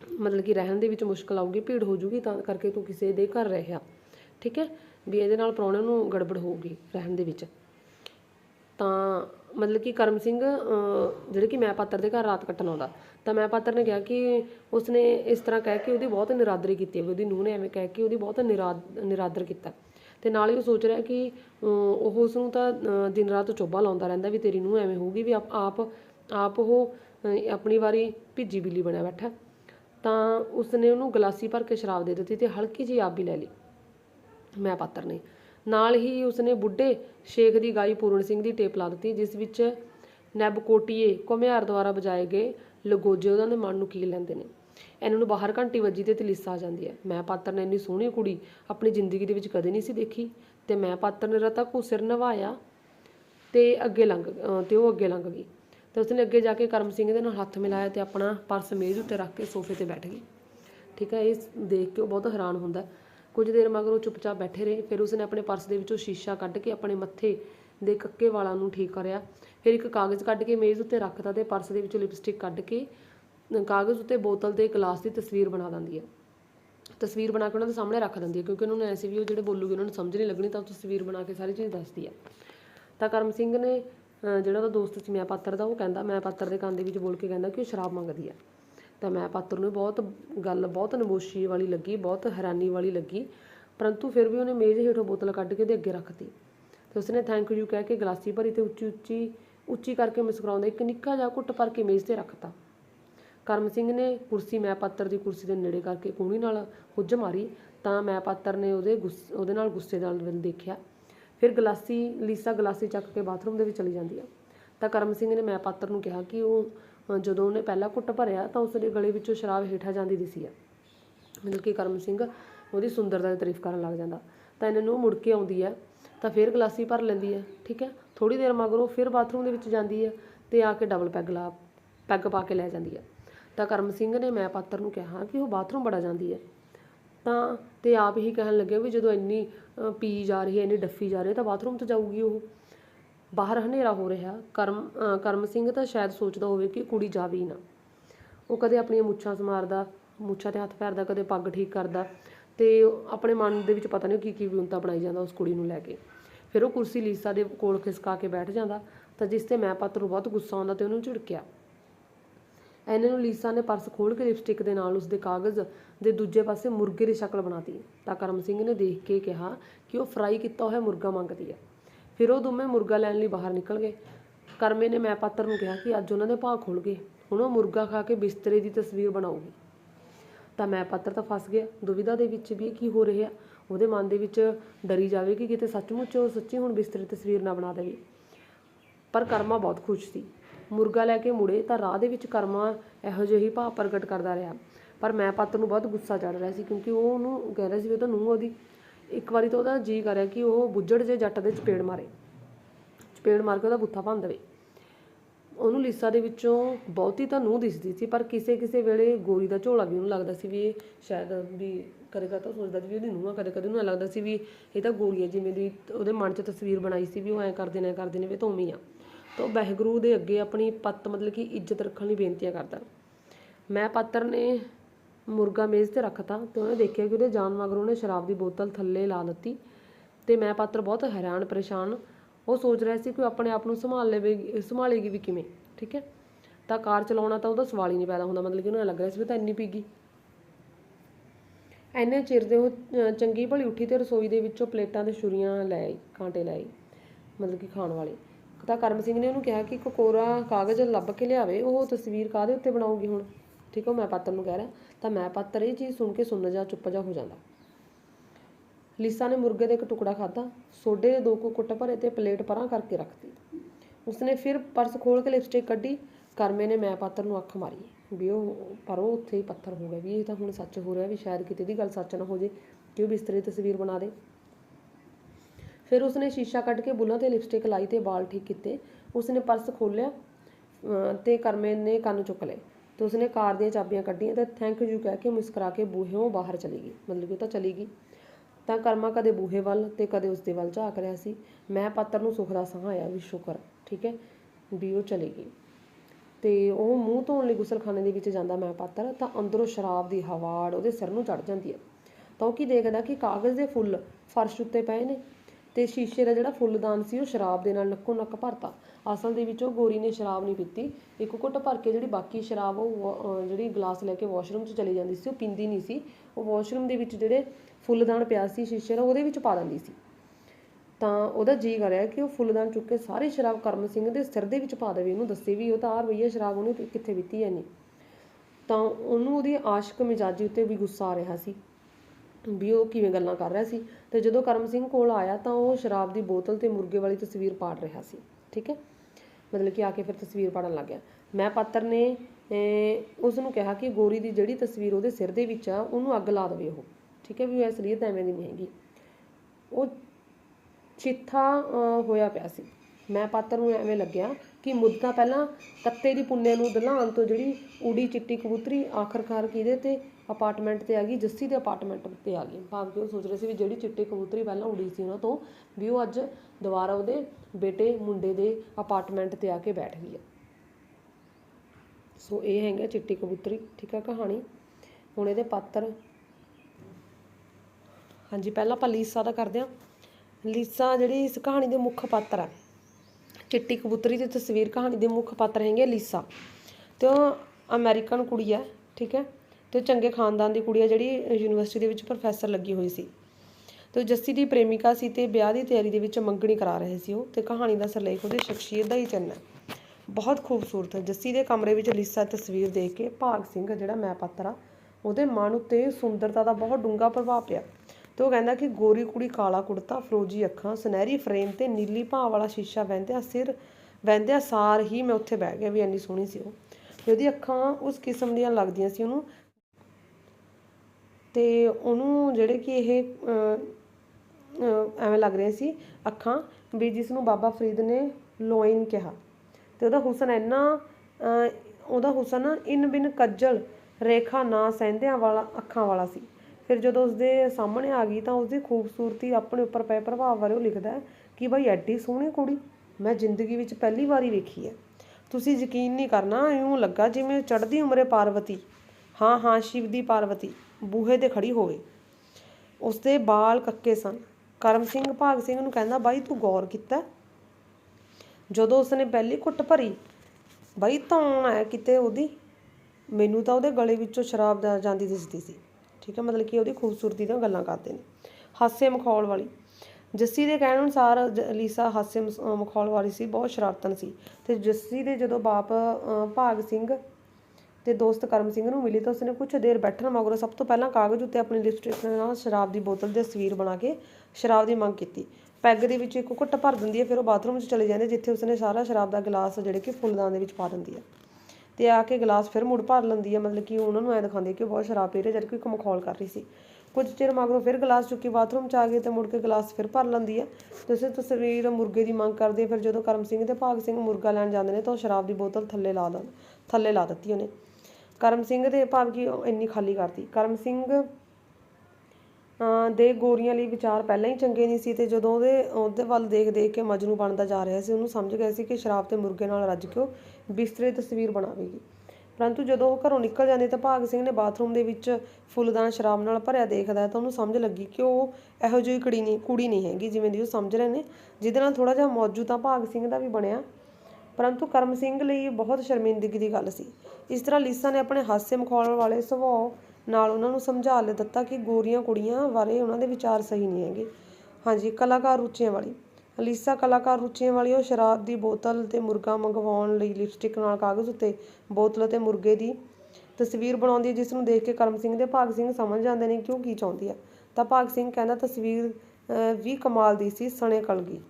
ਮਤਲਬ ਕਿ ਰਹਿਣ ਦੇ ਵਿੱਚ ਮੁਸ਼ਕਲ ਆਊਗੀ ਭੀੜ ਹੋ ਜੂਗੀ ਤਾਂ ਕਰਕੇ ਤੂੰ ਕਿਸੇ ਦੇ ਘਰ ਰਹਿਆ ਠੀਕ ਹੈ? ਵੀ ਇਹਦੇ ਨਾਲ ਪ੍ਰਾਹੁਣੇ ਨੂੰ ਗੜਬੜ ਹੋਊਗੀ ਰਹਿਣ ਦੇ ਵਿੱਚ। ਤਾਂ ਮਤਲਬ ਕਿ ਕਰਮ ਸਿੰਘ ਜਿਹੜੇ ਕਿ ਮੈਂ ਪਾਤਰ ਦੇ ਘਰ ਰਾਤ ਕੱਟਣ ਆਉਂਦਾ, ਤਾਂ ਮੈਂ ਪਾਤਰ ਨੇ ਕਿਹਾ ਕਿ ਉਸਨੇ ਇਸ ਤਰ੍ਹਾਂ ਕਹਿ ਕੇ ਉਹਦੀ ਬਹੁਤ ਨਿਰਾਦਰੀ ਕੀਤੀ ਉਹਦੀ ਨੂੰਹ ਨੇ ਐਵੇਂ ਕਹਿ ਕੇ ਉਹਦੀ ਬਹੁਤ ਨਿਰਾਦ, ਨਿਰਾਦਰ ਕੀਤਾ। ਤੇ ਨਾਲ ਹੀ ਉਹ ਸੋਚ ਰਿਹਾ ਕਿ ਉਹ ਉਸ ਨੂੰ ਤਾਂ ਦਿਨ ਰਾਤ ਚੋਬਾ ਲਾਉਂਦਾ ਰਹਿੰਦਾ ਵੀ ਤੇਰੀ ਨੂੰਹ ਐਵੇਂ ਹੋਊਗੀ ਵੀ ਆਪ ਆਪ ਆਪ ਉਹ ਆਪਣੀ ਵਾਰੀ ਭਿੱਜੀ ਬਿੱਲੀ ਬਣਿਆ ਬੈਠਾ। ਤਾਂ ਉਸਨੇ ਉਹਨੂੰ ਗਲਾਸੀ ਭਰ ਕੇ ਸ਼ਰਾਬ ਦੇ ਦਿੱਤੀ ਤੇ ਹਲਕੀ ਜਿਹੀ ਆਪ ਵੀ ਲੈ ਲਈ। ਮੈਂ ਪਾਤਰ ਨੇ ਨਾਲ ਹੀ ਉਸਨੇ ਬੁੱਢੇ ਸ਼ੇਖ ਦੀ ਗਾਈ ਪੂਰਨ ਸਿੰਘ ਦੀ ਟੇਪ ਲਾ ਦਿੱਤੀ, ਜਿਸ ਵਿੱਚ ਨੈਬਕੋਟੀਏ ਘੁਮਿਆਰ ਦੁਆਰਾ ਵਜਾਏ ਗਏ ਲਗੋਜੇ ਉਹਨਾਂ ਦੇ ਮਨ ਨੂੰ ਕੀ ਲੈਂਦੇ ਨੇ। ਇਹਨਾਂ ਨੂੰ ਬਾਹਰ ਘੰਟੀ ਵੱਜੀ ਤੇ ਤਲੀਸਾ ਆ ਜਾਂਦੀ ਹੈ। ਮੈਂ ਪਾਤਰ ਨੇ ਇੰਨੀ ਸੋਹਣੀ ਕੁੜੀ ਆਪਣੀ ਜ਼ਿੰਦਗੀ ਦੇ ਵਿੱਚ ਕਦੇ ਨਹੀਂ ਸੀ ਦੇਖੀ ਤੇ ਮੈਂ ਪਾਤਰ ਨੇ ਰਤਾ ਕੋ ਸਿਰ ਨਵਾਇਆ ਤੇ ਅੱਗੇ ਲੰਘ ਅਹ, ਤੇ ਉਹ ਅੱਗੇ ਲੰਘ ਗਈ। ਤੇ ਉਸਨੇ ਅੱਗੇ ਜਾ ਕੇ ਕਰਮ ਸਿੰਘ ਦੇ ਨਾਲ ਹੱਥ ਮਿਲਾਇਆ ਤੇ ਆਪਣਾ ਪਰਸ ਮੇਜ਼ ਉੱਤੇ ਰੱਖ ਕੇ ਸੋਫੇ ਤੇ ਬੈਠ ਗਈ। ਠੀਕ ਹੈ, ਇਹ ਦੇਖ ਕੇ ਉਹ ਬਹੁਤ ਹੈਰਾਨ ਹੁੰਦਾ ਕੁਝ ਦੇਰ ਮਗਰ ਉਹ ਚੁੱਪਚਾਪ ਬੈਠੇ ਰਹੇ। ਫਿਰ ਉਸਨੇ ਆਪਣੇ ਪਰਸ ਦੇ ਵਿੱਚੋਂ ਸ਼ੀਸ਼ਾ ਕੱਢ ਕੇ ਆਪਣੇ ਮੱਥੇ ਦੇ ਕੱਕੇ ਵਾਲਾਂ ਨੂੰ ਠੀਕ ਕਰਿਆ। ਫਿਰ ਇੱਕ ਕਾਗਜ਼ ਕੱਢ ਕੇ ਮੇਜ਼ ਉੱਤੇ ਰੱਖਦਾ ਤੇ ਪਰਸ ਦੇ ਵਿੱਚੋਂ ਲਿਪਸਟਿਕ ਕੱਢ ਕੇ ਕਾਗਜ਼ ਉੱਤੇ ਬੋਤਲ ਤੇ ਗਲਾਸ ਦੀ ਤਸਵੀਰ ਬਣਾ ਦਿੰਦੀ ਹੈ ਤਸਵੀਰ ਬਣਾ ਕੇ ਉਹਨਾਂ ਦੇ ਸਾਹਮਣੇ ਰੱਖ ਦਿੰਦੀ ਹੈ ਕਿਉਂਕਿ ਉਹਨਾਂ ਨੂੰ ਐਸੀ ਵੀ ਉਹ ਜਿਹੜੇ ਬੋਲੂਗੇ ਉਹਨਾਂ ਨੂੰ ਸਮਝ ਨਹੀਂ ਲੱਗਣੀ, ਤਾਂ ਉਹ ਤਸਵੀਰ ਬਣਾ ਕੇ ਸਾਰੀ ਚੀਜ਼ ਦੱਸਦੀ ਹੈ ਤਾਂ ਕਰਮ ਸਿੰਘ ਨੇ ਜਿਹੜਾ ਉਹਦਾ ਦੋਸਤ ਸੀ ਮੈਂ ਪਾਤਰ ਦਾ, ਉਹ ਕਹਿੰਦਾ, ਮੈਂ ਪਾਤਰ ਦੇ ਕੰਨ ਦੇ ਵਿੱਚ ਬੋਲ ਕੇ ਕਹਿੰਦਾ ਕਿ ਉਹ ਸ਼ਰਾਬ ਮੰਗਦੀ ਹੈ ਤਾਂ ਮੈਂ ਪਾਤਰ ਨੂੰ ਬਹੁਤ ਗੱਲ ਬਹੁਤ ਨਮੋਸ਼ੀ ਵਾਲੀ ਲੱਗੀ, ਬਹੁਤ ਹੈਰਾਨੀ ਵਾਲੀ ਲੱਗੀ। ਪਰੰਤੂ ਫਿਰ ਵੀ ਉਹਨੇ ਮੇਜ਼ ਹੇਠੋਂ ਬੋਤਲ ਕੱਢ ਕੇ ਉਹਦੇ ਅੱਗੇ ਰੱਖਤੀ ਤੇ ਉਸਨੇ ਥੈਂਕ ਯੂ ਕਹਿ ਕੇ ਗਲਾਸੀ ਭਰੀ ਤੇ ਉੱਚੀ ਉੱਚੀ ਉੱਚੀ ਕਰਕੇ ਮੁਸਕਰਾਉਂਦਾ ਇੱਕ ਨਿੱਕਾ ਜਿਹਾ ਘੁੱਟ ਭਰ ਕੇ ਮੇਜ਼ ਤੇ ਰੱਖਤਾ ਕਰਮ ਸਿੰਘ ਨੇ ਕੁਰਸੀ ਮੈਂ ਪਾਤਰ ਦੀ ਕੁਰਸੀ ਦੇ ਨੇੜੇ ਕਰਕੇ ਕੂਣੀ ਨਾਲ ਹੁੱਜ ਮਾਰੀ, ਤਾਂ ਮੈਂ ਪਾਤਰ ਨੇ ਉਹਦੇ ਗੁੱਸ- ਉਹਦੇ ਨਾਲ ਗੁੱਸੇ ਨਾਲ ਦੇਖਿਆ। ਫਿਰ ਗਲਾਸੀ, ਲੀਸਾ ਗਲਾਸੀ ਚੱਕ ਕੇ ਬਾਥਰੂਮ ਦੇ ਵਿੱਚ ਚਲੀ ਜਾਂਦੀ ਆ। ਤਾਂ ਕਰਮ ਸਿੰਘ ਨੇ ਮੈਂ ਪਾਤਰ ਨੂੰ ਕਿਹਾ ਕਿ ਉਹ ਜਦੋਂ ਉਹਨੇ ਪਹਿਲਾ ਘੁੱਟ ਭਰਿਆ ਤਾਂ ਉਸ ਦੇ ਗਲੇ ਵਿੱਚੋਂ ਸ਼ਰਾਬ ਹੇਠਾਂ ਜਾਂਦੀ ਦਿਸੀ ਆ। ਮਤਲਬ ਕਿ ਕਰਮ ਸਿੰਘ ਉਹਦੀ ਸੁੰਦਰਤਾ ਦੀ ਤਾਰੀਫ ਕਰਨ ਲੱਗ ਜਾਂਦਾ। ਤਾਂ ਇਹਨਾਂ ਨੂੰ ਮੁੜ ਕੇ ਆਉਂਦੀ ਹੈ ਤਾਂ ਫਿਰ ਗਲਾਸੀ ਭਰ ਲੈਂਦੀ ਹੈ ਠੀਕ ਹੈ ਥੋੜੀ ਦੇਰ ਮਗਰੋਂ ਫਿਰ ਬਾਥਰੂਮ ਦੇ ਵਿੱਚ ਜਾਂਦੀ ਹੈ ਤੇ ਆ ਕੇ ਡਬਲ ਪੈਗ ਲਾ ਪੈਗ ਪਾ ਕੇ ਲੈ ਜਾਂਦੀ ਹੈ ਤਾਂ ਕਰਮ ਸਿੰਘ ਨੇ ਮੈਂ ਪਾਤਰ ਨੂੰ ਕਿਹਾ ਕਿ ਉਹ ਬਾਥਰੂਮ ਬੜਾ ਜਾਂਦੀ ਹੈ ਤਾਂ ਤੇ ਆਪ ਹੀ ਕਹਿਣ ਲੱਗਿਆ ਵੀ ਜਦੋਂ ਇੰਨੀ ਪੀ ਜਾ ਰਹੀ ਹੈ, ਇੰਨੀ ਡੱਫੀ ਜਾ ਰਹੀ ਹੈ ਤਾਂ ਬਾਥਰੂਮ ਤੇ ਜਾਊਗੀ ਉਹ। ਬਾਹਰ ਹਨੇਰਾ ਹੋ ਰਿਹਾ, ਕਰਮ ਕਰਮ ਸਿੰਘ ਤਾਂ ਸ਼ਾਇਦ ਸੋਚਦਾ ਹੋਵੇ ਕਿ ਕੁੜੀ ਜਾਵੇ ਨਾ। ਉਹ ਕਦੇ ਆਪਣੀਆਂ ਮੁੱਛਾਂ ਸਮਾਰਦਾ, ਮੁੱਛਾਂ ਤੇ ਹੱਥ ਫੇਰਦਾ, ਕਦੇ ਪੱਗ ਠੀਕ ਕਰਦਾ ਤੇ ਆਪਣੇ ਮਨ ਦੇ ਵਿੱਚ ਪਤਾ ਨਹੀਂ ਕੀ ਕੀ ਵਿਉਂਤਾ ਬਣਾਈ ਜਾਂਦਾ ਉਸ ਕੁੜੀ ਨੂੰ ਲੈ ਕੇ। ਫਿਰ ਉਹ ਕੁਰਸੀ ਲੀਸਾ ਦੇ ਕੋਲ ਖਿਸਕਾ ਕੇ ਬੈਠ ਜਾਂਦਾ ਤਾਂ ਜਿਸ ਤੇ ਮੈਂ ਪਾਤਰ ਨੂੰ ਬਹੁਤ ਗੁੱਸਾ ਆਉਂਦਾ ਤੇ ਉਹਨੂੰ ਝਿੜਕਿਆ। ਐਨੇ ਨੂੰ ਲੀਸਾ ਨੇ ਪਰਸ ਖੋਲ ਕੇ ਲਿਪਸਟਿਕ ਦੇ ਨਾਲ ਉਸਦੇ ਕਾਗਜ਼ ਦੇ ਦੂਜੇ ਪਾਸੇ ਮੁਰਗੇ ਦੀ ਸ਼ਕਲ ਬਣਾਤੀ ਤਾਂ ਕਰਮ ਸਿੰਘ ਨੇ ਦੇਖ ਕੇ ਕਿਹਾ ਕਿ ਉਹ ਫਰਾਈ ਕੀਤਾ ਹੋਇਆ ਮੁਰਗਾ ਮੰਗਦੀ ਹੈ। ਫਿਰ ਉਹ ਦੋਵੇਂ ਮੁਰਗਾ ਲੈਣ ਲਈ ਬਾਹਰ ਨਿਕਲ ਗਏ। ਕਰਮੇ ਨੇ ਮੈਂ ਪਾਤਰ ਨੂੰ ਕਿਹਾ ਕਿ ਅੱਜ ਉਹਨਾਂ ਦੇ ਭਾਅ ਖੁੱਲ ਗਏ। ਹੁਣ ਉਹ ਮੁਰਗਾ ਖਾ ਕੇ ਬਿਸਤਰੇ ਦੀ ਤਸਵੀਰ ਬਣਾਉਗੀ ਤਾਂ ਮੈਂ ਪਾਤਰ ਤਾਂ ਫਸ ਗਿਆ। ਦੁਵਿਧਾ ਦੇ ਵਿੱਚ ਵੀ ਕੀ ਹੋ ਰਿਹਾ? ਉਹਦੇ ਮਨ ਦੇ ਵਿੱਚ ਡਰੀ ਜਾਵੇ ਕਿ ਕਿਤੇ ਸੱਚਮੁੱਚ ਉਹ ਸੱਚੀ ਹੁਣ ਬਿਸਤਰੇ ਤਸਵੀਰ ਨਾ ਬਣਾ ਦੇਵੇ। ਪਰ ਕਰਮਾ ਬਹੁਤ ਖੁਸ਼ ਸੀ। ਮੁਰਗਾ ਲੈ ਕੇ ਮੁੜੇ ਤਾਂ ਰਾਹ ਦੇ ਵਿੱਚ ਕਰਮਾ ਇਹੋ ਜਿਹੀ ਹੀ ਭਾਵ ਪ੍ਰਗਟ ਕਰਦਾ ਰਿਹਾ। ਪਰ ਮੈਂ ਪਾਤਰ ਨੂੰ ਬਹੁਤ ਗੁੱਸਾ ਚੜ ਰਿਹਾ ਸੀ ਕਿਉਂਕਿ ਉਹ ਉਹਨੂੰ ਕਹਿ ਰਿਹਾ ਸੀ ਵੀ ਉਹ ਤਾਂ ਨੂੰਹ ਉਹਦੀ। ਇੱਕ ਵਾਰੀ ਤਾਂ ਉਹਦਾ ਜੀ ਕਰਿਆ ਕਿ ਉਹ ਬੁੱਜੜ ਜੇ ਜੱਟ ਦੇ ਚਪੇੜ ਮਾਰੇ। ਚਪੇੜ ਮਾਰ ਕੇ ਉਹਦਾ ਬੁੱਥਾ ਭੰਨ ਦੇਵੇ। ਉਹਨੂੰ ਲੀਸਾ ਦੇ ਵਿੱਚੋਂ ਬਹੁਤੀ ਤਾਂ ਨੂੰਹ ਦਿਸਦੀ ਸੀ, ਪਰ ਕਿਸੇ ਕਿਸੇ ਵੇਲੇ ਗੋਰੀ ਦਾ ਝੋਲਾ ਵੀ ਉਹਨੂੰ ਲੱਗਦਾ ਸੀ ਵੀ ਇਹ ਸ਼ਾਇਦ ਵੀ ਕਦੇ ਕਦੇ ਤਾਂ ਸੋਚਦਾ ਸੀ ਵੀ ਉਹਦੀ ਨੂੰਹ ਆ, ਕਦੇ ਕਦੇ ਉਹਨੂੰ ਲੱਗਦਾ ਸੀ ਵੀ ਇਹ ਤਾਂ ਗੋਰੀ ਹੈ ਜਿਵੇਂ ਦੀ ਉਹਦੇ ਮਨ 'ਚ ਤਸਵੀਰ ਬਣਾਈ ਸੀ ਵੀ ਉਹ ਐਂ ਕਰਦੇ ਨੇ, ਐਂ ਕਰਦੇ ਨੇ ਵੀ ਇਹ ਤਾਂ ਉਵੇਂ ਆ। ਤਾਂ ਉਹ ਵਾਹਿਗੁਰੂ ਦੇ ਅੱਗੇ ਆਪਣੀ ਪੱਤ ਮਤਲਬ ਕਿ ਇੱਜ਼ਤ ਰੱਖਣ ਲਈ ਬੇਨਤੀਆਂ ਕਰਦਾ। ਮੈਂ ਪਾਤਰ ਨੇ ਮੁਰਗਾ ਮੇਜ਼ ਤੇ ਰੱਖਤਾ ਤੇ ਉਹਨੇ ਦੇਖਿਆ ਕਿ ਉਹਦੇ ਜਾਨ ਮਗਰੋਂ ਉਹਨੇ ਸ਼ਰਾਬ ਦੀ ਬੋਤਲ ਥੱਲੇ ਲਾ ਦਿੱਤੀ ਤੇ ਮੈਂ ਪਾਤਰ ਬਹੁਤ ਹੈਰਾਨ, ਪਰੇਸ਼ਾਨ। ਉਹ ਸੋਚ ਰਿਹਾ ਸੀ ਕਿ ਆਪਣੇ ਆਪ ਨੂੰ ਸੰਭਾਲ ਲਵੇਗੀ ਸੰਭਾਲੇਗੀ ਵੀ ਕਿਵੇਂ, ਠੀਕ ਹੈ? ਤਾਂ ਕਾਰ ਚਲਾਉਣਾ ਤਾਂ ਉਹਦਾ ਸਵਾਲ ਹੀ ਨਹੀਂ ਪੈਦਾ ਹੁੰਦਾ, ਮਤਲਬ ਕਿ ਉਹਨੂੰ ਲੱਗ ਰਿਹਾ ਸੀ ਵੀ ਤਾਂ ਇੰਨੀ ਪੀ ਗਈ। ਐਨੇ ਚਿਰ ਦੇ ਉਹ ਚੰਗੀ ਭਲੀ ਉੱਠੀ ਤੇ ਰਸੋਈ ਦੇ ਵਿੱਚੋਂ ਪਲੇਟਾਂ ਤੇ ਛੁਰੀਆਂ ਲੈ ਆਈ, ਕਾਂਟੇ ਲੈ ਆਈ, ਮਤਲਬ ਕਿ ਖਾਣ ਵਾਲੇ। ਤਾਂ ਕਰਮ ਸਿੰਘ ਨੇ ਉਹਨੂੰ ਕਿਹਾ ਕਿ ਇੱਕ ਕੋਰਾ ਕਾਗਜ਼ ਲੱਭ ਕੇ ਲਿਆਵੇ, ਉਹ ਤਸਵੀਰ ਕਾਹਦੇ ਉੱਤੇ ਬਣਾਉਗੀ ਹੁਣ? ਠੀਕ ਹੈ ਮੈਂ ਪਾਤਰ ਨੂੰ ਕਹਿ ਰਿਹਾ, ਤਾਂ ਮੈਂ ਪਾਤਰ ਇਹ ਚੀਜ਼ ਸੁਣ ਕੇ ਸੁਣ ਜਾ, ਚੁੱਪ ਜਾ ਹੋ ਜਾਂਦਾ। ਲੀਸਾ ਨੇ ਮੁਰਗੇ ਦਾ ਇੱਕ ਟੁਕੜਾ ਖਾਧਾ, ਸੋਡੇ ਦੇ ਦੋ ਕੁ ਕੁੱਟ ਭਰੇ ਤੇ ਪਲੇਟ ਪਰਾਂ ਕਰਕੇ ਰੱਖਤੀ ਉਸਨੇ ਫਿਰ ਪਰਸ ਖੋਲ ਕੇ ਲਿਪਸਟਿਕ ਕੱਢੀ, ਕਰਮੇ ਨੇ ਮੈਂ ਪਾਤਰ ਨੂੰ ਅੱਖ ਮਾਰੀ। ਵੀ ਉਹ, ਪਰ ਉਹ ਉੱਥੇ ਹੀ ਪੱਥਰ ਹੋ ਗਿਆ, ਵੀ ਇਹ ਤਾਂ ਹੁਣ ਸੱਚ ਹੋ ਰਿਹਾ ਵੀ ਸ਼ਾਇਦ ਕਿਤੇ ਦੀ ਗੱਲ ਸੱਚ ਨਾ ਹੋ ਜੇ, ਕਿ ਉਹ ਬਿਸਤਰੇ ਦੀ ਤਸਵੀਰ ਬਣਾ ਦੇ। ਫਿਰ ਉਸਨੇ ਸ਼ੀਸ਼ਾ ਕੱਢ ਕੇ ਬੁੱਲਾਂ ਤੇ ਲਿਪਸਟਿਕ ਲਾਈ ਤੇ ਵਾਲ ਠੀਕ ਕੀਤੇ। ਉਸਨੇ ਪਰਸ ਖੋਲਿਆ ਅਹ ਤੇ ਕਰਮੇ ਨੇ ਕੰਨ ਚੁੱਕ ਲਏ। ਤੇ ਉਸਨੇ ਕਾਰ ਦੀਆਂ ਚਾਬੀਆਂ ਕੱਢੀਆਂ ਤੇ ਥੈਂਕ ਯੂ ਕਹਿ ਕੇ ਮੁਸਕਰਾ ਕੇ ਬੂਹੇੋਂ ਬਾਹਰ ਚਲੀ ਗਈ। ਮਤਲਬ ਕਿ ਉਹ ਤਾਂ ਚਲੀ ਗਈ। ਤਾਂ ਕਰਮਾ ਕਦੇ ਬੂਹੇ ਵੱਲ ਤੇ ਕਦੇ ਉਸਦੇ ਵੱਲ ਝਾਕ ਰਿਹਾ ਸੀ। ਮੈਂ ਪਾਤਰ ਨੂੰ ਸੁਖ ਦਾ ਸਾਹ ਆਇਆ ਵੀ ਸ਼ੁਕਰ, ਠੀਕ ਹੈ, ਵੀ ਉਹ ਚਲੀ ਗਈ। ਤੇ ਉਹ ਮੂੰਹ ਧੋਣ ਲਈ ਗੁਸਲਖਾਨੇ ਦੇ ਵਿੱਚ ਜਾਂਦਾ ਮੈਂ ਪਾਤਰ, ਤਾਂ ਅੰਦਰੋਂ ਸ਼ਰਾਬ ਦੀ ਹਵਾੜ ਉਹਦੇ ਸਿਰ ਨੂੰ ਚੜ ਜਾਂਦੀ ਹੈ। ਤਾਂ ਉਹ ਕੀ ਦੇਖਦਾ ਕਿ ਕਾਗਜ਼ ਦੇ ਫੁੱਲ ਫਰਸ਼ ਉੱਤੇ ਪਏ ਨੇ। ਤੇ ਸ਼ੀਸ਼ੇ ਦਾ ਜਿਹੜਾ ਫੁੱਲਦਾਨ ਸੀ ਉਹ ਸ਼ਰਾਬ ਦੇ ਨਾਲ ਨੱਕੋ ਨੱਕ ਭਰਤਾ। ਅਸਲ ਦੇ ਵਿੱਚ ਉਹ ਗੋਰੀ ਨੇ ਸ਼ਰਾਬ ਨਹੀਂ ਪੀਤੀ। ਇੱਕ ਘੁੱਟ ਭਰ ਕੇ ਜਿਹੜੀ ਬਾਕੀ ਸ਼ਰਾਬ ਉਹ ਵਾ- ਜਿਹੜੀ ਗਲਾਸ ਲੈ ਕੇ ਵਾਸ਼ਰੂਮ 'ਚ ਚਲੀ ਜਾਂਦੀ ਸੀ, ਉਹ ਪੀਂਦੀ ਨਹੀਂ ਸੀ। ਉਹ ਵਾਸ਼ਰੂਮ ਦੇ ਵਿੱਚ ਜਿਹੜੇ ਫੁੱਲਦਾਨ ਪਿਆ ਸੀ ਸ਼ੀਸ਼ੇ ਦਾ, ਉਹਦੇ ਵਿੱਚ ਪਾ ਦਿੰਦੀ ਸੀ। ਤਾਂ ਉਹਦਾ ਜੀ ਕਰਿਆ ਕਿ ਉਹ ਫੁੱਲਦਾਨ ਚੁੱਕ ਕੇ ਸਾਰੀ ਸ਼ਰਾਬ ਕਰਮ ਸਿੰਘ ਦੇ ਸਿਰ ਦੇ ਵਿੱਚ ਪਾ ਦੇਵੇ। ਉਹਨੂੰ ਦੱਸੇ ਵੀ ਉਹ ਤਾਂ ਆ ਰਵਈਆ ਸ਼ਰਾਬ ਉਹਨੇ ਕਿੱਥੇ ਪੀਤੀ ਐ ਨਹੀਂ ਤਾਂ ਉਹਨੂੰ ਉਹਦੀ ਆਸ਼ਕ ਮਿਜਾਜੀ ਉੱਤੇ ਵੀ ਗੁੱਸਾ ਆ ਰਿਹਾ ਸੀ। ਵੀ ਉਹ ਕਿਵੇਂ ਗੱਲਾਂ ਕਰ ਰਿਹਾ ਸੀ। ਤੇ ਜਦੋਂ ਕਰਮ ਸਿੰਘ ਕੋਲ ਆਇਆ ਤਾਂ ਉਹ ਸ਼ਰਾਬ ਦੀ ਬੋਤਲ ਤੇ ਮੁਰਗੇ ਵਾਲੀ ਤਸਵੀਰ ਪਾੜ ਰਿਹਾ ਸੀ। ਠੀਕ ਹੈ? ਮਤਲਬ ਕਿ ਆ ਕੇ ਫਿਰ ਤਸਵੀਰ ਪਾੜਨ ਲੱਗ ਗਿਆ। ਮੈਂ ਪਾਤਰ ਨੇ ਉਸ ਨੂੰ ਕਿਹਾ ਕਿ ਗੋਰੀ ਦੀ ਜਿਹੜੀ ਤਸਵੀਰ ਉਹਦੇ ਸਿਰ ਦੇ ਵਿੱਚ ਆ ਉਹਨੂੰ ਅੱਗ ਲਾ ਦੇਵੇ ਉਹ। ਠੀਕ ਹੈ ਵੀ ਉਹ ਅਸਲੀਅਤ ਐਵੇਂ ਦੀ ਨਹੀਂ ਹੈਗੀ। ਉਹ ਚਿੱਠਾ ਅਹ, ਹੋਇਆ ਪਿਆ ਸੀ। ਮੈਂ ਪਾਤਰ ਨੂੰ ਐਵੇਂ ਲੱਗਿਆ ਕਿ ਮੁੱਦਾ ਪਹਿਲਾਂ ਕੱਤੇ ਦੀ ਪੁੰਨੇ ਨੂੰ ਦਲਾਨ ਤੋਂ ਜਿਹੜੀ ਉਡੀ ਚਿੱਟੀ ਕਬੂਤਰੀ ਆਖਰਕਾਰ ਕਿਹਦੇ ਤੇ ਅਪਾਰਟਮੈਂਟ ਤੇ ਆ ਗਈ, ਜੱਸੀ ਦੇ ਅਪਾਰਟਮੈਂਟ ਤੇ ਆ ਗਈ। ਭਾਵ ਕਿ ਉਹ ਸੋਚ ਰਹੇ ਸੀ ਵੀ ਜਿਹੜੀ ਚਿੱਟੀ ਕਬੂਤਰੀ ਪਹਿਲਾਂ ਉਡੀ ਸੀ ਉਹਨਾਂ ਤੋਂ, ਵੀ ਉਹ ਅੱਜ ਦੁਬਾਰਾ ਉਹਦੇ ਬੇਟੇ, ਮੁੰਡੇ ਦੇ ਅਪਾਰਟਮੈਂਟ ਤੇ ਆ ਕੇ ਬੈਠ ਗਈ ਹੈ ਸੋ ਇਹ ਹੈਗਾ ਚਿੱਟੀ ਕਬੂਤਰੀ, ਠੀਕ ਆ ਕਹਾਣੀ? ਹੁਣ ਇਹਦੇ ਪਾਤਰ। ਹਾਂਜੀ, ਪਹਿਲਾਂ ਆਪਾਂ ਲੀਸਾ ਦਾ ਕਰਦੇ ਹਾਂ। ਲੀਸਾ ਜਿਹੜੀ ਇਸ ਕਹਾਣੀ ਦੇ ਮੁੱਖ ਪਾਤਰ ਹੈ ਚਿੱਟੀ ਕਬੂਤਰੀ ਦੀ ਤਸਵੀਰ ਕਹਾਣੀ ਦੇ ਮੁੱਖ ਪਾਤਰ ਹੈਗੇ ਲੀਸਾ। ਤੇ ਉਹ ਅਮਰੀਕਨ ਕੁੜੀ ਹੈ ਠੀਕ ਹੈ? ਤੇ ਚੰਗੇ ਖਾਨਦਾਨ ਦੀ ਕੁੜੀ ਆ ਜਿਹੜੀ ਯੂਨੀਵਰਸਿਟੀ ਦੇ ਵਿੱਚ ਪ੍ਰੋਫੈਸਰ ਲੱਗੀ ਹੋਈ ਸੀ। ਤੇ ਜੱਸੀ ਦੀ ਪ੍ਰੇਮਿਕਾ ਸੀ ਤੇ ਵਿਆਹ ਦੀ ਤਿਆਰੀ ਦੇ ਵਿੱਚ ਮੰਗਣੀ ਕਰਾ ਰਹੇ ਸੀ ਉਹ ਤੇ ਕਹਾਣੀ ਦਾ ਸਿਰਲੇਖ ਉਹਦੀ ਸ਼ਖਸੀਅਤ ਦਾ ਹੀ ਚੰਨ ਹੈ। ਬਹੁਤ ਖੂਬਸੂਰਤ ਹੈ। ਜੱਸੀ ਦੇ ਕਮਰੇ ਵਿੱਚ ਲੀਸਾ ਤਸਵੀਰ ਦੇਖ ਕੇ ਭਾਗ ਸਿੰਘ, ਜਿਹੜਾ ਮੈਂ ਪਾਤਰ ਆ ਉਹਦੇ ਮਨ ਉੱਤੇ ਸੁੰਦਰਤਾ ਦਾ ਬਹੁਤ ਡੂੰਘਾ ਪ੍ਰਭਾਵ ਪਿਆ। ਤੇ ਉਹ ਕਹਿੰਦਾ ਕਿ ਗੋਰੀ ਕੁੜੀ, ਕਾਲਾ ਕੁੜਤਾ, ਫਰੋਜੀ ਅੱਖਾਂ, ਸੁਨਹਿਰੀ ਫਰੇਮ ਤੇ ਨੀਲੀ ਭਾਅ ਵਾਲਾ ਸ਼ੀਸ਼ਾ ਵਹਿੰਦਿਆ ਸਿਰ ਵਹਿੰਦਿਆ ਸਾਰ ਹੀ ਮੈਂ ਉੱਥੇ ਬਹਿ ਗਿਆ ਵੀ ਇੰਨੀ ਸੋਹਣੀ ਸੀ ਉਹ। ਤੇ ਉਹਦੀ ਅੱਖਾਂ ਉਸ ਕਿਸਮ ਦੀਆਂ ਲੱਗਦੀਆਂ ਸੀ ਉਹਨੂੰ ਤੇ ਉਹਨੂੰ ਜਿਹੜੇ ਕਿ ਇਹ ਐਵੇਂ ਲੱਗ ਰਹੇ ਸੀ ਅੱਖਾਂ ਵੀ ਜਿਸ ਨੂੰ ਬਾਬਾ ਫਰੀਦ ਨੇ ਲੋਇਨ ਕਿਹਾ। ਅਤੇ ਉਹਦਾ ਹੁਸਨ ਇੰਨਾ ਉਹਦਾ ਹੁਸਨ ਇਨ ਬਿਨ ਕੱਜਲ ਰੇਖਾ ਨਾ ਸਹਿੰਦਿਆਂ ਵਾਲਾ, ਅੱਖਾਂ ਵਾਲਾ ਸੀ। ਫਿਰ ਜਦੋਂ ਉਸਦੇ ਸਾਹਮਣੇ ਆ ਗਈ ਤਾਂ ਉਸਦੀ ਖੂਬਸੂਰਤੀ ਆਪਣੇ ਉੱਪਰ ਪਏ ਪ੍ਰਭਾਵ ਬਾਰੇ ਉਹ ਲਿਖਦਾ ਹੈ ਕਿ ਬਈ ਐਡੀ ਸੋਹਣੀ ਕੁੜੀ, ਮੈਂ ਜ਼ਿੰਦਗੀ ਵਿੱਚ ਪਹਿਲੀ ਵਾਰੀ ਵੇਖੀ ਹੈ। ਤੁਸੀਂ ਯਕੀਨ ਨਹੀਂ ਕਰਨਾ, ਇਉਂ ਲੱਗਾ ਜਿਵੇਂ ਚੜ੍ਹਦੀ ਉਮਰੇ ਪਾਰਵਤੀ। ਹਾਂ ਹਾਂ, ਸ਼ਿਵ ਦੀ ਪਾਰਵਤੀ। ਬੂਹੇ ਤੇ ਖੜੀ ਹੋਵੇ ਉਸਦੇ ਬਾਲ ਕੱਕੇ ਸਨ। ਕਰਮ ਸਿੰਘ ਭਾਗ ਸਿੰਘ ਨੂੰ ਕਹਿੰਦਾ, ਬਾਈ, ਤੂੰ ਗੌਰ ਕੀਤਾ ਜਦੋਂ ਉਸਨੇ ਪਹਿਲੀ ਘੁੱਟ ਭਰੀ, ਬਾਈ ਧੌਣ ਹੈ ਕਿਤੇ ਉਹਦੀ? ਮੈਨੂੰ ਤਾਂ ਉਹਦੇ ਗਲੇ ਵਿੱਚੋਂ ਸ਼ਰਾਬ ਜਾਂਦੀ ਦਿਸਦੀ ਸੀ। ਠੀਕ ਹੈ, ਮਤਲਬ ਕਿ ਉਹਦੀ ਖੂਬਸੂਰਤੀ ਦੀਆਂ ਗੱਲਾਂ ਕਰਦੇ ਨੇ। ਹਾਸੇ ਮਖੌਲ ਵਾਲੀ। ਜੱਸੀ ਦੇ ਕਹਿਣ ਅਨੁਸਾਰ ਲੀਸਾ ਹਾਸੇ ਮਖੌਲ ਵਾਲੀ ਸੀ, ਬਹੁਤ ਸ਼ਰਾਰਤਨ ਸੀ। ਤੇ ਜੱਸੀ ਦੇ ਜਦੋਂ ਬਾਪ ਭਾਗ ਸਿੰਘ ਤੇ ਦੋਸਤ ਕਰਮ ਸਿੰਘ ਨੂੰ ਮਿਲੀ ਤਾਂ ਉਸਨੇ ਕੁਝ ਦੇਰ ਬੈਠਣ ਮਗਰੋਂ ਸਭ ਤੋਂ ਪਹਿਲਾਂ ਕਾਗਜ਼ ਉੱਤੇ ਆਪਣੀ ਲਿਪਸਟਿਕ ਨਾਲ ਸ਼ਰਾਬ ਦੀ ਬੋਤਲ ਦੀ ਤਸਵੀਰ ਬਣਾ ਕੇ ਸ਼ਰਾਬ ਦੀ ਮੰਗ ਕੀਤੀ। ਪੈਗ ਦੇ ਵਿੱਚ ਇੱਕ ਘੁੱਟ ਭਰ ਦਿੰਦੀ ਹੈ, ਫਿਰ ਉਹ ਬਾਥਰੂਮ 'ਚ ਚਲੇ ਜਾਂਦੇ, ਜਿੱਥੇ ਉਸਨੇ ਸਾਰਾ ਸ਼ਰਾਬ ਦਾ ਗਲਾਸ ਜਿਹੜੇ ਕਿ ਫੁੱਲਦਾਨ ਦੇ ਵਿੱਚ ਪਾ ਦਿੰਦੀ ਹੈ। ਤੇ ਆ ਕੇ ਗਲਾਸ ਫਿਰ ਮੁੜ ਭਰ ਲੈਂਦੀ ਹੈ, ਮਤਲਬ ਕਿ ਉਹਨਾਂ ਨੂੰ ਐ ਦਿਖਾਉਂਦੀ ਕਿ ਉਹ ਬਹੁਤ ਸ਼ਰਾਬ ਪੀ ਰਹੀ, ਜਦ ਕਿ ਇੱਕ ਮਖੌਲ ਕਰ ਰਹੀ ਸੀ। ਕੁਝ ਚਿਰ ਮਗਰੋਂ ਫਿਰ ਗਲਾਸ ਚੁੱਕੀ ਬਾਥਰੂਮ 'ਚ ਆ ਗਈ ਤੇ ਮੁੜ ਕੇ ਗਲਾਸ ਫਿਰ ਭਰ ਲੈਂਦੀ ਹੈ। ਤੇ ਤਸਵੀਰ ਮੁਰਗੇ ਦੀ ਮੰਗ ਕਰਦੀ ਹੈ ਫਿਰ ਜਦੋਂ ਕਰਮ ਸਿੰਘ ਤੇ ਭਾਗ ਸਿੰਘ ਮੁਰਗਾ ਲੈਣ ਜਾਂਦੇ ਨੇ ਤਾਂ ਉਹ ਸ਼ਰਾਬ ਦੀ ਬੋਤਲ ਥੱਲੇ ਲਾ ਦਿੰਦਾ, ਥੱਲੇ ਲਾ ਦਿੱਤੀ ਉਹਨੇ। ਕਰਮ ਸਿੰਘ ਦੇ ਭਾਵ ਕਿ ਇੰਨੀ ਖਾਲੀ ਕਰਤੀ। ਕਰਮ ਸਿੰਘ, ਅਹ, ਦੇ ਗੋਰੀਆਂ ਲਈ ਵਿਚਾਰ ਪਹਿਲਾਂ ਹੀ ਚੰਗੇ ਨਹੀਂ ਸੀ ਤੇ ਜਦੋਂ ਉਹਦੇ ਉਹਦੇ ਵੱਲ ਦੇਖ ਦੇਖ ਕੇ ਮਜਨੂ ਬਣਦਾ ਜਾ ਰਿਹਾ ਸੀ, ਉਹਨੂੰ ਸਮਝ ਗਿਆ ਸੀ ਕਿ ਸ਼ਰਾਬ ਤੇ ਮੁਰਗੇ ਨਾਲ ਰੱਜ ਕੇ ਉਹ ਬਿਸਤਰੇ ਤਸਵੀਰ ਬਣਾਵੇਗੀ। ਪਰੰਤੂ ਜਦੋਂ ਉਹ ਘਰੋਂ ਨਿਕਲ ਜਾਂਦੀ ਤਾਂ ਭਾਗ ਸਿੰਘ ਨੇ ਬਾਥਰੂਮ ਦੇ ਵਿੱਚ ਫੁੱਲਦਾਨ ਸ਼ਰਾਬ ਨਾਲ ਭਰਿਆ ਦੇਖਦਾ ਹੈ ਤਾਂ ਉਹਨੂੰ ਸਮਝ ਲੱਗੀ ਕਿ ਉਹ ਇਹੋ ਜਿਹੀ ਕੁੜੀ ਨਹੀਂ ਕੁੜੀ ਨਹੀਂ ਹੈਗੀ, ਜਿਵੇਂ ਦੀ ਉਹ ਸਮਝ ਰਹੇ ਨੇ। ਜਿਹਦੇ ਨਾਲ ਥੋੜਾ ਜਿਹਾ ਮੌਜੂ ਤਾਂ ਭਾਗ ਸਿੰਘ ਦਾ ਵੀ ਬਣਿਆ। ਪਰੰਤੂ ਕਰਮ ਸਿੰਘ ਲਈ ਇਹ ਬਹੁਤ ਸ਼ਰਮਿੰਦਗੀ ਦੀ ਗੱਲ ਸੀ। ਇਸ ਤਰ੍ਹਾਂ ਲੀਸਾ ਨੇ ਆਪਣੇ ਹਾਸੇ ਮਖੌਲ ਵਾਲੇ ਸੁਭਾਅ ਨਾਲ ਉਹਨਾਂ ਨੂੰ ਸਮਝਾ ਲੈ ਦਿੱਤਾ ਕਿ ਗੋਰੀਆਂ ਕੁੜੀਆਂ ਬਾਰੇ ਉਹਨਾਂ ਦੇ ਵਿਚਾਰ ਸਹੀ ਨਹੀਂ ਹੈਗੇ। ਹਾਂਜੀ, ਕਲਾਕਾਰ ਰੁਚੀਆਂ ਵਾਲੀ। ਲੀਸਾ ਕਲਾਕਾਰ ਰੁਚੀਆਂ ਵਾਲੀ ਉਹ ਸ਼ਰਾਬ ਦੀ ਬੋਤਲ ਤੇ ਮੁਰਗਾ ਮੰਗਵਾਉਣ ਲਈ ਲਿਪਸਟਿਕ ਨਾਲ ਕਾਗਜ਼ ਉੱਤੇ ਬੋਤਲ ਤੇ ਮੁਰਗੇ ਦੀ ਤਸਵੀਰ ਬਣਾਉਂਦੀ ਹੈ, ਜਿਸ ਨੂੰ ਦੇਖ ਕੇ ਕਰਮ ਸਿੰਘ ਦੇ ਭਾਗ ਸਿੰਘ ਸਮਝ ਜਾਂਦੇ ਨੇ ਕਿ ਉਹ ਕੀ ਚਾਹੁੰਦੀ ਹੈ ਤਾਂ ਭਾਗ ਸਿੰਘ ਕਹਿੰਦਾ ਤਸਵੀਰ ਵੀ ਕਮਾਲ ਦੀ ਸੀ, ਸਣੇ ਕਲਗੀ।